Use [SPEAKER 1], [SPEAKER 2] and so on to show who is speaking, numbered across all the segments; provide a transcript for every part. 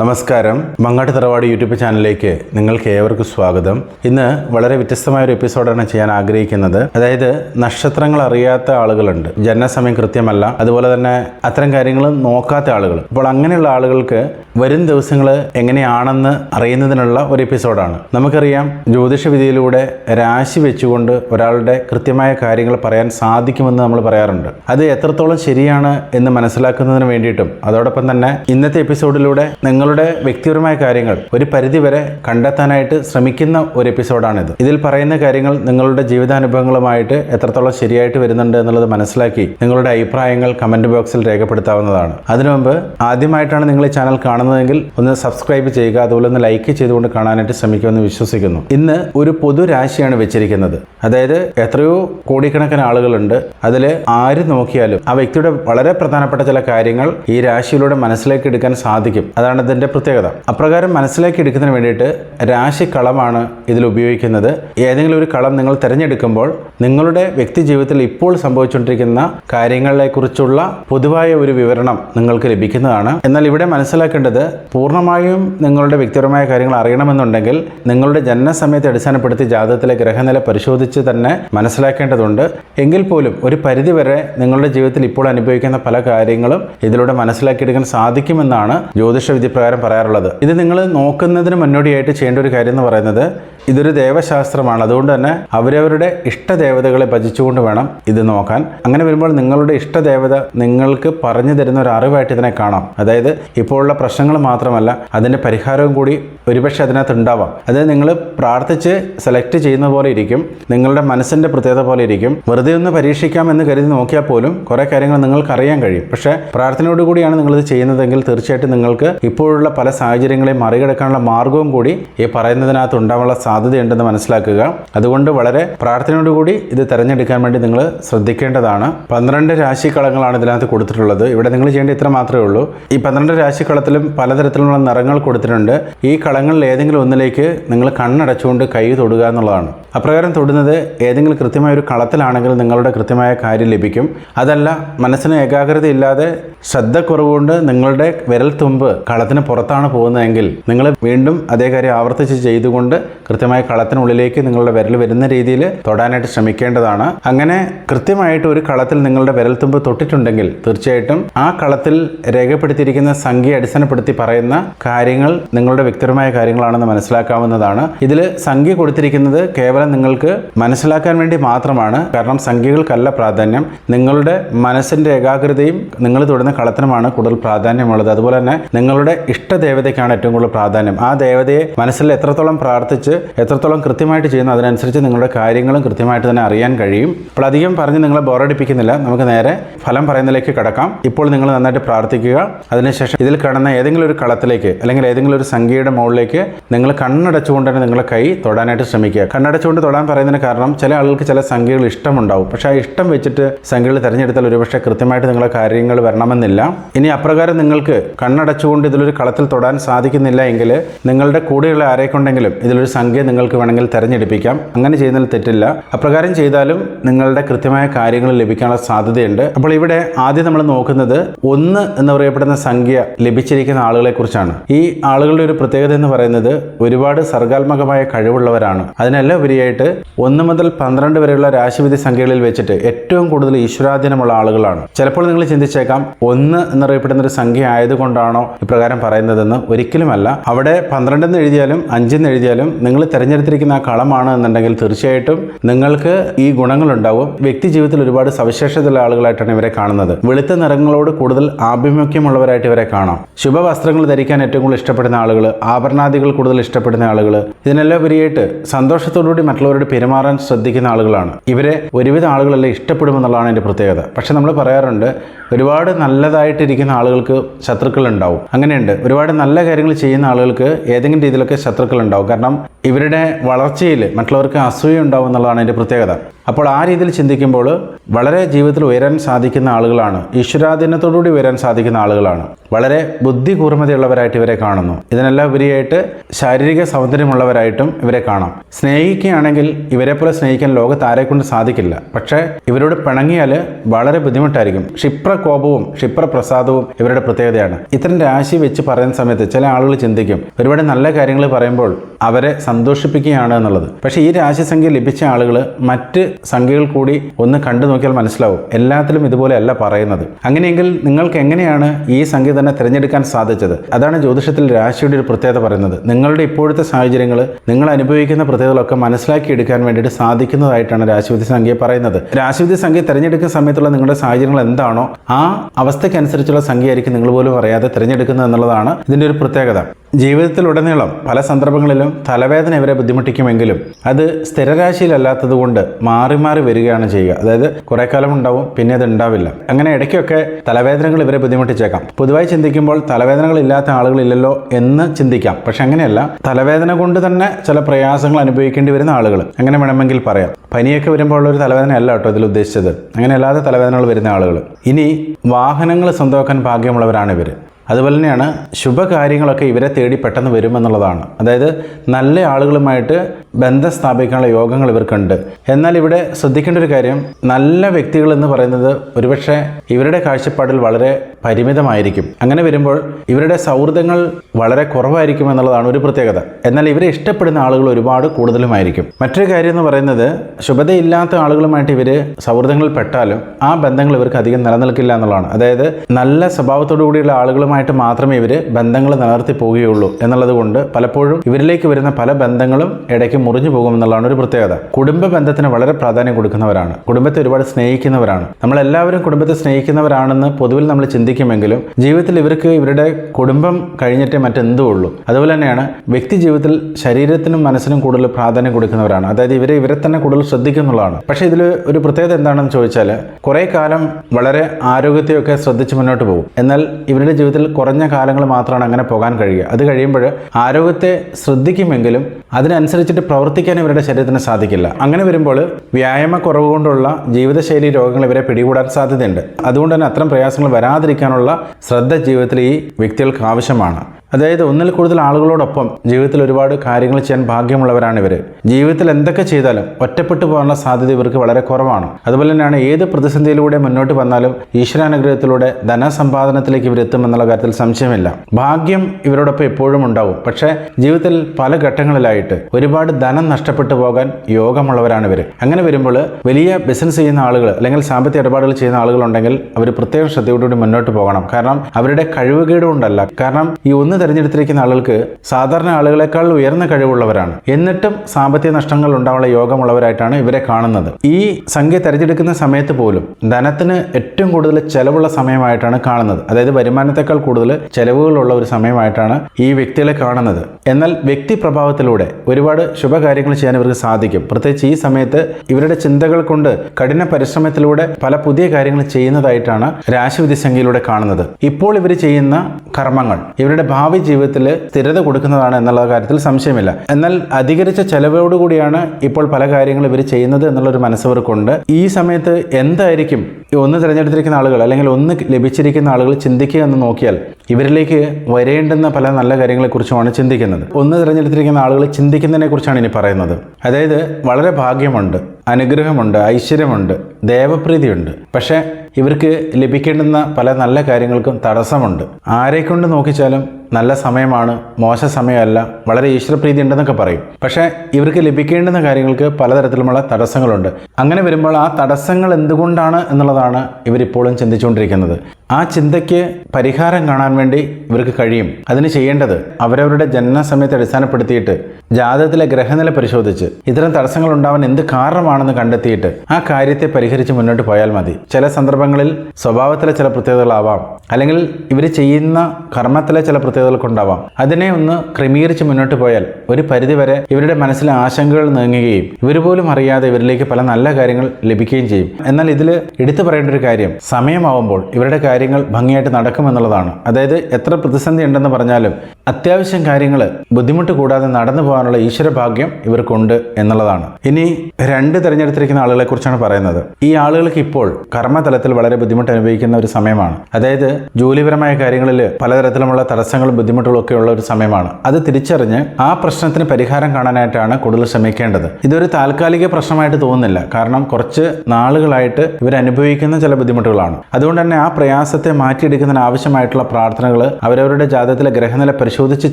[SPEAKER 1] നമസ്കാരം. മങ്ങാട്ട് തറവാട് യൂട്യൂബ് ചാനലിലേക്ക് നിങ്ങൾക്ക് ഏവർക്കും സ്വാഗതം. ഇന്ന് വളരെ വ്യത്യസ്തമായ ഒരു എപ്പിസോഡാണ് ചെയ്യാൻ ആഗ്രഹിക്കുന്നത്. അതായത് നക്ഷത്രങ്ങൾ അറിയാത്ത ആളുകളുണ്ട്. ജനനസമയം കൃത്യമല്ല. അതുപോലെ തന്നെ അത്തരം കാര്യങ്ങൾ നോക്കാത്ത ആളുകൾ. അപ്പോൾ അങ്ങനെയുള്ള ആളുകൾക്ക് വരും ദിവസങ്ങൾ എങ്ങനെയാണെന്ന് അറിയുന്നതിനുള്ള ഒരു എപ്പിസോഡാണ്. നമുക്കറിയാം ജ്യോതിഷ വിധിയിലൂടെ രാശി വെച്ചുകൊണ്ട് ഒരാളുടെ കൃത്യമായ കാര്യങ്ങൾ പറയാൻ സാധിക്കുമെന്ന് നമ്മൾ പറയാറുണ്ട്. അത് എത്രത്തോളം ശരിയാണ് എന്ന് മനസ്സിലാക്കുന്നതിന് വേണ്ടിയിട്ടും അതോടൊപ്പം തന്നെ ഇന്നത്തെ എപ്പിസോഡിലൂടെ നിങ്ങളുടെ വ്യക്തിപരമായ കാര്യങ്ങൾ ഒരു പരിധിവരെ കണ്ടെത്താനായിട്ട് ശ്രമിക്കുന്ന ഒരു എപ്പിസോഡാണിത്. ഇതിൽ പറയുന്ന കാര്യങ്ങൾ നിങ്ങളുടെ ജീവിതാനുഭവങ്ങളുമായിട്ട് എത്രത്തോളം ശരിയായിട്ട് വരുന്നുണ്ട് എന്നുള്ളത് മനസ്സിലാക്കി നിങ്ങളുടെ അഭിപ്രായങ്ങൾ കമന്റ് ബോക്സിൽ രേഖപ്പെടുത്താവുന്നതാണ്. അതിനു മുമ്പ് ആദ്യമായിട്ടാണ് നിങ്ങൾ ഈ ചാനൽ കാണുന്നതെങ്കിൽ ഒന്ന് സബ്സ്ക്രൈബ് ചെയ്യുക അതുപോലെ ഒന്ന് ലൈക്ക് ചെയ്തുകൊണ്ട് കാണാനായിട്ട് ശ്രമിക്കുമെന്ന് വിശ്വസിക്കുന്നു. ഇന്ന് ഒരു പൊതുരാശിയാണ് വെച്ചിരിക്കുന്നത്. അതായത് എത്രയോ കോടിക്കണക്കിന് ആളുകളുണ്ട്. അതിൽ ആര് നോക്കിയാലും ആ വ്യക്തിയുടെ വളരെ പ്രധാനപ്പെട്ട ചില കാര്യങ്ങൾ ഈ രാശിയിലൂടെ മനസ്സിലേക്ക് എടുക്കാൻ സാധിക്കും. അതാണ് ഇതിന്റെ പ്രത്യേകത. അപ്രകാരം മനസ്സിലാക്കി എടുക്കുന്നതിന് വേണ്ടിയിട്ട് രാശി കളമാണ് ഇതിൽ ഉപയോഗിക്കുന്നത്. ഏതെങ്കിലും ഒരു കളം നിങ്ങൾ തിരഞ്ഞെടുക്കുമ്പോൾ നിങ്ങളുടെ വ്യക്തി ജീവിതത്തിൽ ഇപ്പോൾ സംഭവിച്ചുകൊണ്ടിരിക്കുന്ന കാര്യങ്ങളെക്കുറിച്ചുള്ള പൊതുവായ ഒരു വിവരണം നിങ്ങൾക്ക് ലഭിക്കുന്നതാണ്. എന്നാൽ ഇവിടെ മനസ്സിലാക്കേണ്ടത് പൂർണമായും നിങ്ങളുടെ വ്യക്തിപരമായ കാര്യങ്ങൾ അറിയണമെന്നുണ്ടെങ്കിൽ നിങ്ങളുടെ ജനനസമയത്തെ അടിസ്ഥാനപ്പെടുത്തി ജാതകത്തിലെ ഗ്രഹനില പരിശോധിച്ച് തന്നെ മനസ്സിലാക്കേണ്ടതുണ്ട്. എങ്കിൽ പോലും ഒരു പരിധിവരെ നിങ്ങളുടെ ജീവിതത്തിൽ ഇപ്പോൾ അനുഭവിക്കുന്ന പല കാര്യങ്ങളും ഇതിലൂടെ മനസ്സിലാക്കിയെടുക്കാൻ സാധിക്കുമെന്നാണ് ജ്യോതിഷ വിധി പ്രകാരം പറയാറുള്ളത്. ഇത് നിങ്ങൾ നോക്കുന്നതിന് മുന്നോടിയായിട്ട് ചെയ്യേണ്ട ഒരു കാര്യം എന്ന് പറയുന്നത് ഇതൊരു ദേവശാസ്ത്രമാണ്. അതുകൊണ്ട് തന്നെ അവരവരുടെ ഇഷ്ടദേവതകളെ ഭജിച്ചുകൊണ്ട് വേണം ഇത് നോക്കാൻ. അങ്ങനെ വരുമ്പോൾ നിങ്ങളുടെ ഇഷ്ടദേവത നിങ്ങൾക്ക് പറഞ്ഞു തരുന്ന ഒരു അറിവായിട്ട് ഇതിനെ കാണാം. അതായത് ഇപ്പോഴുള്ള പ്രശ്നങ്ങൾ മാത്രമല്ല അതിന്റെ പരിഹാരവും കൂടി ഒരുപക്ഷെ അതിനകത്ത് ഉണ്ടാവാം. അതായത് നിങ്ങൾ പ്രാർത്ഥിച്ച് സെലക്ട് ചെയ്യുന്ന പോലെ ഇരിക്കും നിങ്ങളുടെ മനസ്സിന്റെ പ്രത്യേകത പോലെ ഇരിക്കും. വെറുതെ ഒന്ന് പരീക്ഷിക്കാം എന്ന് കരുതി നോക്കിയാൽ പോലും കുറേ കാര്യങ്ങൾ നിങ്ങൾക്ക് അറിയാൻ കഴിയും. പക്ഷേ പ്രാർത്ഥനയോടുകൂടിയാണ് നിങ്ങളിത് ചെയ്യുന്നതെങ്കിൽ തീർച്ചയായിട്ടും നിങ്ങൾക്ക് ഇപ്പോഴുള്ള പല സാഹചര്യങ്ങളെയും മറികടക്കാനുള്ള മാർഗവും കൂടി ഈ പറയുന്നതിനകത്ത് ഉണ്ടാവാനുള്ള സാധ്യതയുണ്ടെന്ന് മനസ്സിലാക്കുക. അതുകൊണ്ട് വളരെ പ്രാർത്ഥനയോടുകൂടി ഇത് തിരഞ്ഞെടുക്കാൻ വേണ്ടി നിങ്ങൾ ശ്രദ്ധിക്കേണ്ടതാണ്. പന്ത്രണ്ട് രാശിക്കളങ്ങളാണ് ഇതിനകത്ത് കൊടുത്തിട്ടുള്ളത്. ഇവിടെ നിങ്ങൾ ചെയ്യേണ്ടത് ഇത്ര മാത്രമേ ഉള്ളൂ. ഈ പന്ത്രണ്ട് രാശിക്കളത്തിലും പലതരത്തിലുള്ള നിറങ്ങൾ കൊടുത്തിട്ടുണ്ട്. ഈ കളങ്ങളിൽ ഏതെങ്കിലും ഒന്നിലേക്ക് നിങ്ങൾ കണ്ണടച്ചുകൊണ്ട് കൈ തൊടുക എന്നുള്ളതാണ്. അപ്രകാരം തൊടുന്നത് ഏതെങ്കിലും കൃത്യമായ ഒരു കളത്തിലാണെങ്കിൽ നിങ്ങളുടെ കൃത്യമായ കാര്യം ലഭിക്കും. അതല്ല മനസ്സിന് ഏകാഗ്രത ഇല്ലാതെ ശ്രദ്ധക്കുറവുകൊണ്ട് നിങ്ങളുടെ വിരൽ തുമ്പ് കളത്തിന് പുറത്താണ് പോകുന്നതെങ്കിൽ നിങ്ങൾ വീണ്ടും അതേ കാര്യം ആവർത്തിച്ച് ചെയ്തുകൊണ്ട് കൃത്യമായ കളത്തിനുള്ളിലേക്ക് നിങ്ങളുടെ വിരൽ വരുന്ന രീതിയിൽ തൊടാനായിട്ട് ശ്രമിക്കേണ്ടതാണ്. അങ്ങനെ കൃത്യമായിട്ട് ഒരു കളത്തിൽ നിങ്ങളുടെ വിരൽ തുമ്പ് തൊട്ടിട്ടുണ്ടെങ്കിൽ തീർച്ചയായിട്ടും ആ കളത്തിൽ രേഖപ്പെടുത്തിയിരിക്കുന്ന സംഖ്യ അടിസ്ഥാനപ്പെടുത്തി പറയുന്ന കാര്യങ്ങൾ നിങ്ങളുടെ വ്യക്തിപരമായ കാര്യങ്ങളാണെന്ന് മനസ്സിലാക്കാവുന്നതാണ്. ഇതിൽ സംഖ്യ കൊടുത്തിരിക്കുന്നത് കേവലം നിങ്ങൾക്ക് മനസ്സിലാക്കാൻ വേണ്ടി മാത്രമാണ്. കാരണം സംഖ്യകൾക്കല്ല പ്രാധാന്യം. നിങ്ങളുടെ മനസ്സിന്റെ ഏകാഗ്രതയും നിങ്ങൾ തൊടുന്ന കളത്തിനുമാണ് കൂടുതൽ പ്രാധാന്യമുള്ളത്. അതുപോലെ തന്നെ നിങ്ങളുടെ ഇഷ്ടദേവതയ്ക്കാണ് ഏറ്റവും കൂടുതൽ പ്രാധാന്യം. ആ ദേവതയെ മനസ്സിൽ എത്രത്തോളം പ്രാർത്ഥിച്ച് എത്രത്തോളം കൃത്യമായിട്ട് ചെയ്യുന്നു അതിനനുസരിച്ച് നിങ്ങളുടെ കാര്യങ്ങളും കൃത്യമായിട്ട് തന്നെ അറിയാൻ കഴിയും. അപ്പോൾ അധികം പറഞ്ഞ് നിങ്ങളെ ബോറടിപ്പിക്കുന്നില്ല. നമുക്ക് നേരെ ഫലം പറയുന്നതിലേക്ക് കടക്കാം. ഇപ്പോൾ നിങ്ങൾ നന്നായിട്ട് പ്രാർത്ഥിക്കുക. അതിനുശേഷം ഇതിൽ കടന്ന ഏതെങ്കിലും ഒരു കളത്തിലേക്ക് അല്ലെങ്കിൽ ഏതെങ്കിലും ഒരു സംഖ്യയുടെ മുകളിലേക്ക് നിങ്ങൾ കണ്ണടച്ചുകൊണ്ട് തന്നെ നിങ്ങളുടെ കൈ തൊടാനായിട്ട് ശ്രമിക്കുക. കണ്ണടച്ചുകൊണ്ട് തൊടാൻ പറയുന്നതിന് കാരണം ചില ആളുകൾക്ക് ചില സംഖ്യകൾ ഇഷ്ടമുണ്ടാവും. പക്ഷേ ആ ഇഷ്ടം വെച്ചിട്ട് സംഖ്യകൾ തിരഞ്ഞെടുത്താൽ ഒരുപക്ഷെ കൃത്യമായിട്ട് നിങ്ങളുടെ കാര്യങ്ങൾ വരണമെന്നില്ല. ഇനി അപ്രകാരം നിങ്ങൾക്ക് കണ്ണടച്ചുകൊണ്ട് ഇതിലൊരു കളത്തിൽ തൊടാൻ സാധിക്കുന്നില്ല എങ്കിൽ നിങ്ങളുടെ കൂടെയുള്ള ആരെക്കൊണ്ടെങ്കിലും ഇതിലൊരു സംഖ്യ നിങ്ങൾക്ക് വേണമെങ്കിൽ തിരഞ്ഞെടുപ്പിക്കാം. അങ്ങനെ ചെയ്യുന്നതിൽ തെറ്റില്ല. അപ്രകാരം ചെയ്താലും നിങ്ങളുടെ കൃത്യമായ കാര്യങ്ങൾ ലഭിക്കാനുള്ള സാധ്യതയുണ്ട്. അപ്പോൾ ഇവിടെ ആദ്യം നമ്മൾ നോക്കുന്നത് ഒന്ന് എന്ന് പറയപ്പെടുന്ന സംഖ്യ ലഭിച്ചിരിക്കുന്ന ആളുകളെ കുറിച്ചാണ് ഈ ആളുകളുടെ ഒരു പ്രത്യേകത എന്ന് പറയുന്നത് ഒരുപാട് സർഗാത്മകമായ കഴിവുള്ളവരാണ്. അതിനെല്ലാം ഉപരിയായിട്ട് ഒന്ന് മുതൽ പന്ത്രണ്ട് വരെയുള്ള രാശിവിധി സംഖ്യകളിൽ വെച്ചിട്ട് ഏറ്റവും കൂടുതൽ ഈശ്വരാധീനമുള്ള ആളുകളാണ്. ചിലപ്പോൾ നിങ്ങൾ ചിന്തിച്ചേക്കാം ഒന്ന് എന്നറിയപ്പെടുന്ന ഒരു സംഖ്യ ആയതുകൊണ്ടാണോ ഇപ്രകാരം പറയുന്നതെന്ന്. ഒരിക്കലുമല്ല. അവിടെ പന്ത്രണ്ടെന്ന് എഴുതിയാലും അഞ്ചെന്ന് എഴുതിയാലും നിങ്ങൾ തിരഞ്ഞെടുത്തിരിക്കുന്ന ആ കളമാണ് എന്നുണ്ടെങ്കിൽ തീർച്ചയായിട്ടും നിങ്ങൾക്ക് ഈ ഗുണങ്ങളുണ്ടാവും. വ്യക്തി ജീവിതത്തിൽ ഒരുപാട് സവിശേഷതയുള്ള ആളുകളായിട്ടാണ് ഇവരെ കാണുന്നത്. വെളുത്ത നിറങ്ങളോട് കൂടുതൽ ആഭിമുഖ്യമുള്ളവരായിട്ട് ഇവരെ കാണാം. ശുഭ ശുഭവസ്ത്രങ്ങൾ ധരിക്കാൻ ഏറ്റവും കൂടുതൽ ഇഷ്ടപ്പെടുന്ന ആളുകൾ ആഭരണാദികൾ കൂടുതൽ ഇഷ്ടപ്പെടുന്ന ആളുകൾ ഇതിനെല്ലാം ഉപരിയായിട്ട് സന്തോഷത്തോടുകൂടി മറ്റുള്ളവരോട് പെരുമാറാൻ ശ്രദ്ധിക്കുന്ന ആളുകളാണ്. ഇവരെ ഒരുവിധ ആളുകളെല്ലാം ഇഷ്ടപ്പെടുമെന്നുള്ളതാണ് എന്റെ പ്രത്യേകത. പക്ഷെ നമ്മൾ പറയാറുണ്ട് ഒരുപാട് നല്ലതായിട്ടിരിക്കുന്ന ആളുകൾക്ക് ശത്രുക്കൾ ഉണ്ടാവും അങ്ങനെയുണ്ട്. ഒരുപാട് നല്ല കാര്യങ്ങൾ ചെയ്യുന്ന ആളുകൾക്ക് ഏതെങ്കിലും രീതിയിലൊക്കെ ശത്രുക്കൾ ഉണ്ടാവും കാരണം ഇവരുടെ വളർച്ചയിൽ മറ്റുള്ളവർക്ക് അസൂയ ഉണ്ടാവും എന്നുള്ളതാണ് അതിന്റെ പ്രത്യേകത. അപ്പോൾ ആ രീതിയിൽ ചിന്തിക്കുമ്പോൾ വളരെ ജീവിതത്തിൽ ഉയരാൻ സാധിക്കുന്ന ആളുകളാണ് ഈശ്വരാധീനത്തോടുകൂടി ഉയരാൻ സാധിക്കുന്ന ആളുകളാണ്. വളരെ ബുദ്ധി കൂർമ്മതയുള്ളവരായിട്ട് ഇവരെ കാണുന്നു. ഇതിനെല്ലാം ഉപരിയായിട്ട് ശാരീരിക സൗന്ദര്യമുള്ളവരായിട്ടും ഇവരെ കാണാം. സ്നേഹിക്കുകയാണെങ്കിൽ ഇവരെ പോലെ സ്നേഹിക്കാൻ ലോകത്ത് ആരെ കൊണ്ട് സാധിക്കില്ല. പക്ഷേ ഇവരോട് പിണങ്ങിയാൽ വളരെ ബുദ്ധിമുട്ടായിരിക്കും. ക്ഷിപ്ര കോപവും ക്ഷിപ്ര പ്രസാദവും ഇവരുടെ പ്രത്യേകതയാണ്. ഇത്തരം രാശി വെച്ച് പറയുന്ന സമയത്ത് ചില ആളുകൾ ചിന്തിക്കും ഒരുപാട് നല്ല കാര്യങ്ങൾ പറയുമ്പോൾ അവരെ സന്തോഷിപ്പിക്കുകയാണ് എന്നുള്ളത്. പക്ഷേ ഈ രാശിസംഖ്യ ലഭിച്ച ആളുകൾ മറ്റ് സംഖ്യകൾ കൂടി ഒന്ന് കണ്ടു നോക്കിയാൽ മനസ്സിലാവും. എല്ലാത്തിലും ഇതുപോലെയല്ല പറയുന്നത്. അങ്ങനെയെങ്കിൽ നിങ്ങൾക്ക് എങ്ങനെയാണ് ഈ സംഖ്യ തന്നെ തിരഞ്ഞെടുക്കാൻ സാധിച്ചത്? അതാണ് ജ്യോതിഷത്തിൽ രാശിയുടെ ഒരു പ്രത്യേകത പറയുന്നത്. നിങ്ങളുടെ ഇപ്പോഴത്തെ സാഹചര്യങ്ങൾ നിങ്ങൾ അനുഭവിക്കുന്ന പ്രത്യേകതകളൊക്കെ മനസ്സിലാക്കിയെടുക്കാൻ വേണ്ടിയിട്ട് സാധിക്കുന്നതായിട്ടാണ് രാശിവിധി സംഖ്യ പറയുന്നത്. രാശിവിധി സംഖ്യ തിരഞ്ഞെടുക്കുന്ന സമയത്തുള്ള നിങ്ങളുടെ സാഹചര്യങ്ങൾ എന്താണോ ആ അവസ്ഥയ്ക്കനുസരിച്ചുള്ള സംഖ്യയായിരിക്കും നിങ്ങൾ പോലും അറിയാതെ തിരഞ്ഞെടുക്കുന്നത് എന്നുള്ളതാണ് ഇതിന്റെ ഒരു പ്രത്യേകത. ജീവിതത്തിലുടനീളം പല സന്ദർഭങ്ങളിലും തലവേദന ഇവരെ ബുദ്ധിമുട്ടിക്കുമെങ്കിലും അത് സ്ഥിരരാശിയിലല്ലാത്തത് കൊണ്ട് മാറി മാറി വരികയാണ് ചെയ്യുക. അതായത് കുറെ കാലം ഉണ്ടാവും പിന്നെ അത് ഉണ്ടാവില്ല. അങ്ങനെ ഇടയ്ക്കൊക്കെ തലവേദനകൾ ഇവരെ ബുദ്ധിമുട്ടിച്ചേക്കാം. പൊതുവായി ചിന്തിക്കുമ്പോൾ തലവേദനകൾ ഇല്ലാത്ത ആളുകളില്ലല്ലോ എന്ന് ചിന്തിക്കാം. പക്ഷെ അങ്ങനെയല്ല തലവേദന കൊണ്ട് തന്നെ ചില പ്രയാസങ്ങൾ അനുഭവിക്കേണ്ടി വരുന്ന ആളുകൾ. അങ്ങനെ വേണമെങ്കിൽ പറയാം. പനിയൊക്കെ വരുമ്പോൾ ഉള്ള ഒരു തലവേദന അല്ല കേട്ടോ ഇതിൽ ഉദ്ദേശിച്ചത്. അങ്ങനെ അല്ലാതെ തലവേദനകൾ വരുന്ന ആളുകൾ. ഇനി വാഹനങ്ങൾ സ്വന്തമാക്കാൻ ഭാഗ്യമുള്ളവരാണ് ഇവർ അതുപോലെ തന്നെയാണ് ശുഭകാര്യങ്ങളൊക്കെ ഇവരെ തേടി പെട്ടെന്ന് വരുമെന്നുള്ളതാണ്. അതായത് നല്ല ആളുകളുമായിട്ട് ബന്ധം സ്ഥാപിക്കാനുള്ള യോഗങ്ങൾ ഇവർക്കുണ്ട്. എന്നാൽ ഇവിടെ ശ്രദ്ധിക്കേണ്ട ഒരു കാര്യം നല്ല വ്യക്തികൾ എന്ന് പറയുന്നത് ഒരുപക്ഷെ ഇവരുടെ കാഴ്ചപ്പാടിൽ വളരെ പരിമിതമായിരിക്കും. അങ്ങനെ വരുമ്പോൾ ഇവരുടെ സൗഹൃദങ്ങൾ വളരെ കുറവായിരിക്കും എന്നുള്ളതാണ് ഒരു പ്രത്യേകത. എന്നാൽ ഇവരെ ഇഷ്ടപ്പെടുന്ന ആളുകൾ ഒരുപാട് കൂടുതലുമായിരിക്കും. മറ്റൊരു കാര്യം എന്ന് പറയുന്നത് ശുഭതയില്ലാത്ത ആളുകളുമായിട്ട് ഇവർ സൗഹൃദങ്ങളിൽ പെട്ടാലും ആ ബന്ധങ്ങൾ ഇവർക്ക് അധികം നിലനിൽക്കില്ല എന്നുള്ളതാണ്. അതായത് നല്ല സ്വഭാവത്തോടു കൂടിയുള്ള ആളുകളുമായിട്ട് മാത്രമേ ഇവർ ബന്ധങ്ങൾ നിലനിർത്തി പോവുകയുള്ളൂ എന്നുള്ളത് കൊണ്ട് പലപ്പോഴും ഇവരിലേക്ക് വരുന്ന പല ബന്ധങ്ങളും ഇടയ്ക്ക് മുറിഞ്ഞു പോകുമെന്നുള്ളതാണ് ഒരു പ്രത്യേകത. കുടുംബ ബന്ധത്തിന് വളരെ പ്രാധാന്യം കൊടുക്കുന്നവരാണ്. കുടുംബത്തെ ഒരുപാട് സ്നേഹിക്കുന്നവരാണ്. നമ്മളെല്ലാവരും കുടുംബത്തെ സ്നേഹിക്കുന്നവരാണെന്ന് പൊതുവിൽ നമ്മൾ ചിന്തിക്കുമെങ്കിലും ജീവിതത്തിൽ ഇവർക്ക് ഇവരുടെ കുടുംബം കഴിഞ്ഞിട്ടേ മറ്റെന്തോ ഉള്ളൂ. അതുപോലെ തന്നെയാണ് വ്യക്തി ജീവിതത്തിൽ ശരീരത്തിനും മനസ്സിനും കൂടുതൽ പ്രാധാന്യം കൊടുക്കുന്നവരാണ്. അതായത് ഇവരെ ഇവരെ തന്നെ കൂടുതൽ ശ്രദ്ധിക്കുന്നുള്ളതാണ്. പക്ഷേ ഇതിൽ ഒരു പ്രത്യേകത എന്താണെന്ന് ചോദിച്ചാൽ കുറേ കാലം വളരെ ആരോഗ്യത്തെയൊക്കെ ശ്രദ്ധിച്ച് മുന്നോട്ട് പോകും. എന്നാൽ ഇവരുടെ ജീവിതത്തിൽ കുറഞ്ഞ കാലങ്ങൾ മാത്രമാണ് അങ്ങനെ പോകാൻ കഴിയുക. അത് കഴിയുമ്പോൾ ആരോഗ്യത്തെ ശ്രദ്ധിക്കുമെങ്കിലും അതിനനുസരിച്ചിട്ട് പ്രവർത്തിക്കാൻ ഇവരുടെ ശരീരത്തിന് സാധിക്കില്ല. അങ്ങനെ വരുമ്പോൾ വ്യായാമക്കുറവ് കൊണ്ടുള്ള ജീവിതശൈലി രോഗങ്ങൾ ഇവരെ പിടികൂടാൻ സാധ്യതയുണ്ട്. അതുകൊണ്ട് തന്നെ അത്തരം പ്രയാസങ്ങൾ വരാതിരിക്കാനുള്ള ശ്രദ്ധ ജീവിതത്തിൽ ഈ വ്യക്തികൾക്ക് ആവശ്യമാണ്. അതായത് ഒന്നിൽ കൂടുതൽ ആളുകളോടൊപ്പം ജീവിതത്തിൽ ഒരുപാട് കാര്യങ്ങൾ ചെയ്യാൻ ഭാഗ്യമുള്ളവരാണ് ഇവർ ജീവിതത്തിൽ എന്തൊക്കെ ചെയ്താലും ഒറ്റപ്പെട്ടു പോകാനുള്ള സാധ്യത ഇവർക്ക് വളരെ കുറവാണ്. അതുപോലെ തന്നെയാണ് ഏത് പ്രതിസന്ധിയിലൂടെ മുന്നോട്ട് വന്നാലും ഈശ്വരാനുഗ്രഹത്തിലൂടെ ധനസമ്പാദനത്തിലേക്ക് ഇവരെത്തുമെന്നുള്ള കാര്യത്തിൽ സംശയമില്ല. ഭാഗ്യം ഇവരോടൊപ്പം എപ്പോഴും ഉണ്ടാവും. പക്ഷേ ജീവിതത്തിൽ പല ഘട്ടങ്ങളിലായിട്ട് ഒരുപാട് ധനം നഷ്ടപ്പെട്ടു പോകാൻ യോഗമുള്ളവരാണ് ഇവർ അങ്ങനെ വരുമ്പോൾ വലിയ ബിസിനസ് ചെയ്യുന്ന ആളുകൾ അല്ലെങ്കിൽ സാമ്പത്തിക ഇടപാടുകൾ ചെയ്യുന്ന ആളുകളുണ്ടെങ്കിൽ അവർ പ്രത്യേകം ശ്രദ്ധയോടുകൂടി മുന്നോട്ട് പോകണം. കാരണം അവരുടെ കഴിവുകേടുകൊണ്ടല്ല കാരണം ഈ ഒന്ന് തിരഞ്ഞെടുത്തിരിക്കുന്ന ആളുകൾക്ക് സാധാരണ ആളുകളെക്കാൾ ഉയർന്ന കഴിവുള്ളവരാണ്. എന്നിട്ടും സാമ്പത്തിക നഷ്ടങ്ങൾ ഉണ്ടാവാനുള്ള യോഗമുള്ളവരായിട്ടാണ് ഇവരെ കാണുന്നത്. ഈ സംഖ്യ തിരഞ്ഞെടുക്കുന്ന സമയത്ത് പോലും ധനത്തിന് ഏറ്റവും കൂടുതൽ ചെലവുള്ള സമയമായിട്ടാണ് കാണുന്നത്. അതായത് വരുമാനത്തെക്കാൾ കൂടുതൽ ചെലവുകളുള്ള ഒരു സമയമായിട്ടാണ് ഈ വ്യക്തികളെ കാണുന്നത്. എന്നാൽ വ്യക്തി പ്രഭാവത്തിലൂടെ ഒരുപാട് ശുഭകാര്യങ്ങൾ ചെയ്യാൻ ഇവർക്ക് സാധിക്കും. പ്രത്യേകിച്ച് ഈ സമയത്ത് ഇവരുടെ ചിന്തകൾ കൊണ്ട് കഠിന പരിശ്രമത്തിലൂടെ പല പുതിയ കാര്യങ്ങൾ ചെയ്യുന്നതായിട്ടാണ് രാശിവിധി സംഖ്യയിലൂടെ കാണുന്നത്. ഇപ്പോൾ ഇവർ ചെയ്യുന്ന കർമ്മങ്ങൾ ഇവരുടെ ഭാവി ജീവിതത്തിൽ സ്ഥിരത കൊടുക്കുന്നതാണ് എന്നുള്ള കാര്യത്തിൽ സംശയമില്ല. എന്നാൽ അധികരിച്ച ചെലവോടുകൂടിയാണ് ഇപ്പോൾ പല കാര്യങ്ങളും ഇവർ ചെയ്യുന്നത് എന്നുള്ളൊരു മനസ്സവർക്കുണ്ട്. ഈ സമയത്ത് എന്തായിരിക്കും ഒന്ന് തിരഞ്ഞെടുത്തിരിക്കുന്ന ആളുകൾ അല്ലെങ്കിൽ ഒന്ന് ലഭിച്ചിരിക്കുന്ന ആളുകൾ ചിന്തിക്കുക എന്ന് നോക്കിയാൽ ഇവരിലേക്ക് വരേണ്ടുന്ന പല നല്ല കാര്യങ്ങളെക്കുറിച്ചുമാണ് ചിന്തിക്കുന്നത്. ഒന്ന് തിരഞ്ഞെടുത്തിരിക്കുന്ന ആളുകൾ ചിന്തിക്കുന്നതിനെ കുറിച്ചാണ് ഇനി പറയുന്നത്. അതായത് വളരെ ഭാഗ്യമുണ്ട് അനുഗ്രഹമുണ്ട് ഐശ്വര്യമുണ്ട് ദേവപ്രീതിയുണ്ട്. പക്ഷേ ഇവർക്ക് ലഭിക്കേണ്ടുന്ന പല നല്ല കാര്യങ്ങൾക്കും തടസ്സമുണ്ട്. ആരെക്കൊണ്ട് നോക്കിച്ചാലും നല്ല സമയമാണ് മോശ സമയമല്ല വളരെ ഈശ്വരപ്രീതി ഉണ്ടെന്നൊക്കെ പറയും. പക്ഷേ ഇവർക്ക് ലഭിക്കേണ്ടുന്ന കാര്യങ്ങൾക്ക് പലതരത്തിലുമുള്ള തടസ്സങ്ങളുണ്ട്. അങ്ങനെ വരുമ്പോൾ ആ തടസ്സങ്ങൾ എന്തുകൊണ്ടാണ് എന്നുള്ളതാണ് ഇവരിപ്പോഴും ചിന്തിച്ചുകൊണ്ടിരിക്കുന്നത്. ആ ചിന്തയ്ക്ക് പരിഹാരം കാണാൻ വേണ്ടി ഇവർക്ക് കഴിയും. അതിന് ചെയ്യേണ്ടത് അവരവരുടെ ജനനസമയത്തെ അടിസ്ഥാനപ്പെടുത്തിയിട്ട് ജാതകത്തിലെ ഗ്രഹനില പരിശോധിച്ച് ഇത്തരം തടസ്സങ്ങൾ ഉണ്ടാവാൻ എന്ത് കാരണമാണെന്ന് കണ്ടെത്തിയിട്ട് ആ കാര്യത്തെ പരിഹരിച്ച് മുന്നോട്ട് പോയാൽ മതി. ചില സന്ദർഭങ്ങളിൽ സ്വഭാവത്തിലെ ചില പ്രത്യേകതകളാവാം. അല്ലെങ്കിൽ ഇവർ ചെയ്യുന്ന കർമ്മത്തിലെ ചില പ്രത്യേകതകൾ കൊണ്ടാവാം. അതിനെ ഒന്ന് ക്രമീകരിച്ച് മുന്നോട്ട് പോയാൽ ഒരു പരിധിവരെ ഇവരുടെ മനസ്സിലെ ആശങ്കകൾ നീങ്ങുകയും ഇവർ പോലും അറിയാതെ ഇവരിലേക്ക് പല നല്ല കാര്യങ്ങൾ ലഭിക്കുകയും ചെയ്യും. എന്നാൽ ഇതിൽ എടുത്തു പറയേണ്ട ഒരു കാര്യം സമയമാവുമ്പോൾ ഇവരുടെ കാര്യങ്ങൾ ഭംഗിയായിട്ട് നടക്കുമെന്നുള്ളതാണ്. അതായത് എത്ര പ്രതിസന്ധി ഉണ്ടെന്ന് പറഞ്ഞാലും അത്യാവശ്യം കാര്യങ്ങൾ ബുദ്ധിമുട്ട് കൂടാതെ നടന്നു പോകാനുള്ള ഈശ്വരഭാഗ്യം ഇവർക്കുണ്ട് എന്നുള്ളതാണ്. ഇനി രണ്ട് തിരഞ്ഞെടുത്തിരിക്കുന്ന ആളുകളെ കുറിച്ചാണ് പറയുന്നത്. ഈ ആളുകൾക്ക് ഇപ്പോൾ കർമ്മതലത്തിൽ വളരെ ബുദ്ധിമുട്ട് അനുഭവിക്കുന്ന ഒരു സമയമാണ്. അതായത് ജോലിപരമായ കാര്യങ്ങളിൽ പലതരത്തിലുമുള്ള തടസ്സങ്ങളും ബുദ്ധിമുട്ടുകളും ഒക്കെ ഉള്ള ഒരു സമയമാണ്. അത് തിരിച്ചറിഞ്ഞ് ആ പ്രശ്നത്തിന് പരിഹാരം കാണാനായിട്ടാണ് കൂടുതൽ ശ്രമിക്കേണ്ടത്. ഇതൊരു താൽക്കാലിക പ്രശ്നമായിട്ട് തോന്നുന്നില്ല. കാരണം കുറച്ച് നാളുകളായിട്ട് ഇവർ അനുഭവിക്കുന്ന ചില ബുദ്ധിമുട്ടുകളാണ്. അതുകൊണ്ട് തന്നെ ആ പ്രയാസത്തെ മാറ്റിയെടുക്കുന്നതിന് ആവശ്യമായിട്ടുള്ള പ്രാർത്ഥനകൾ അവരവരുടെ ജാതകത്തിലെ ഗ്രഹനില പരിശോധിച്ച്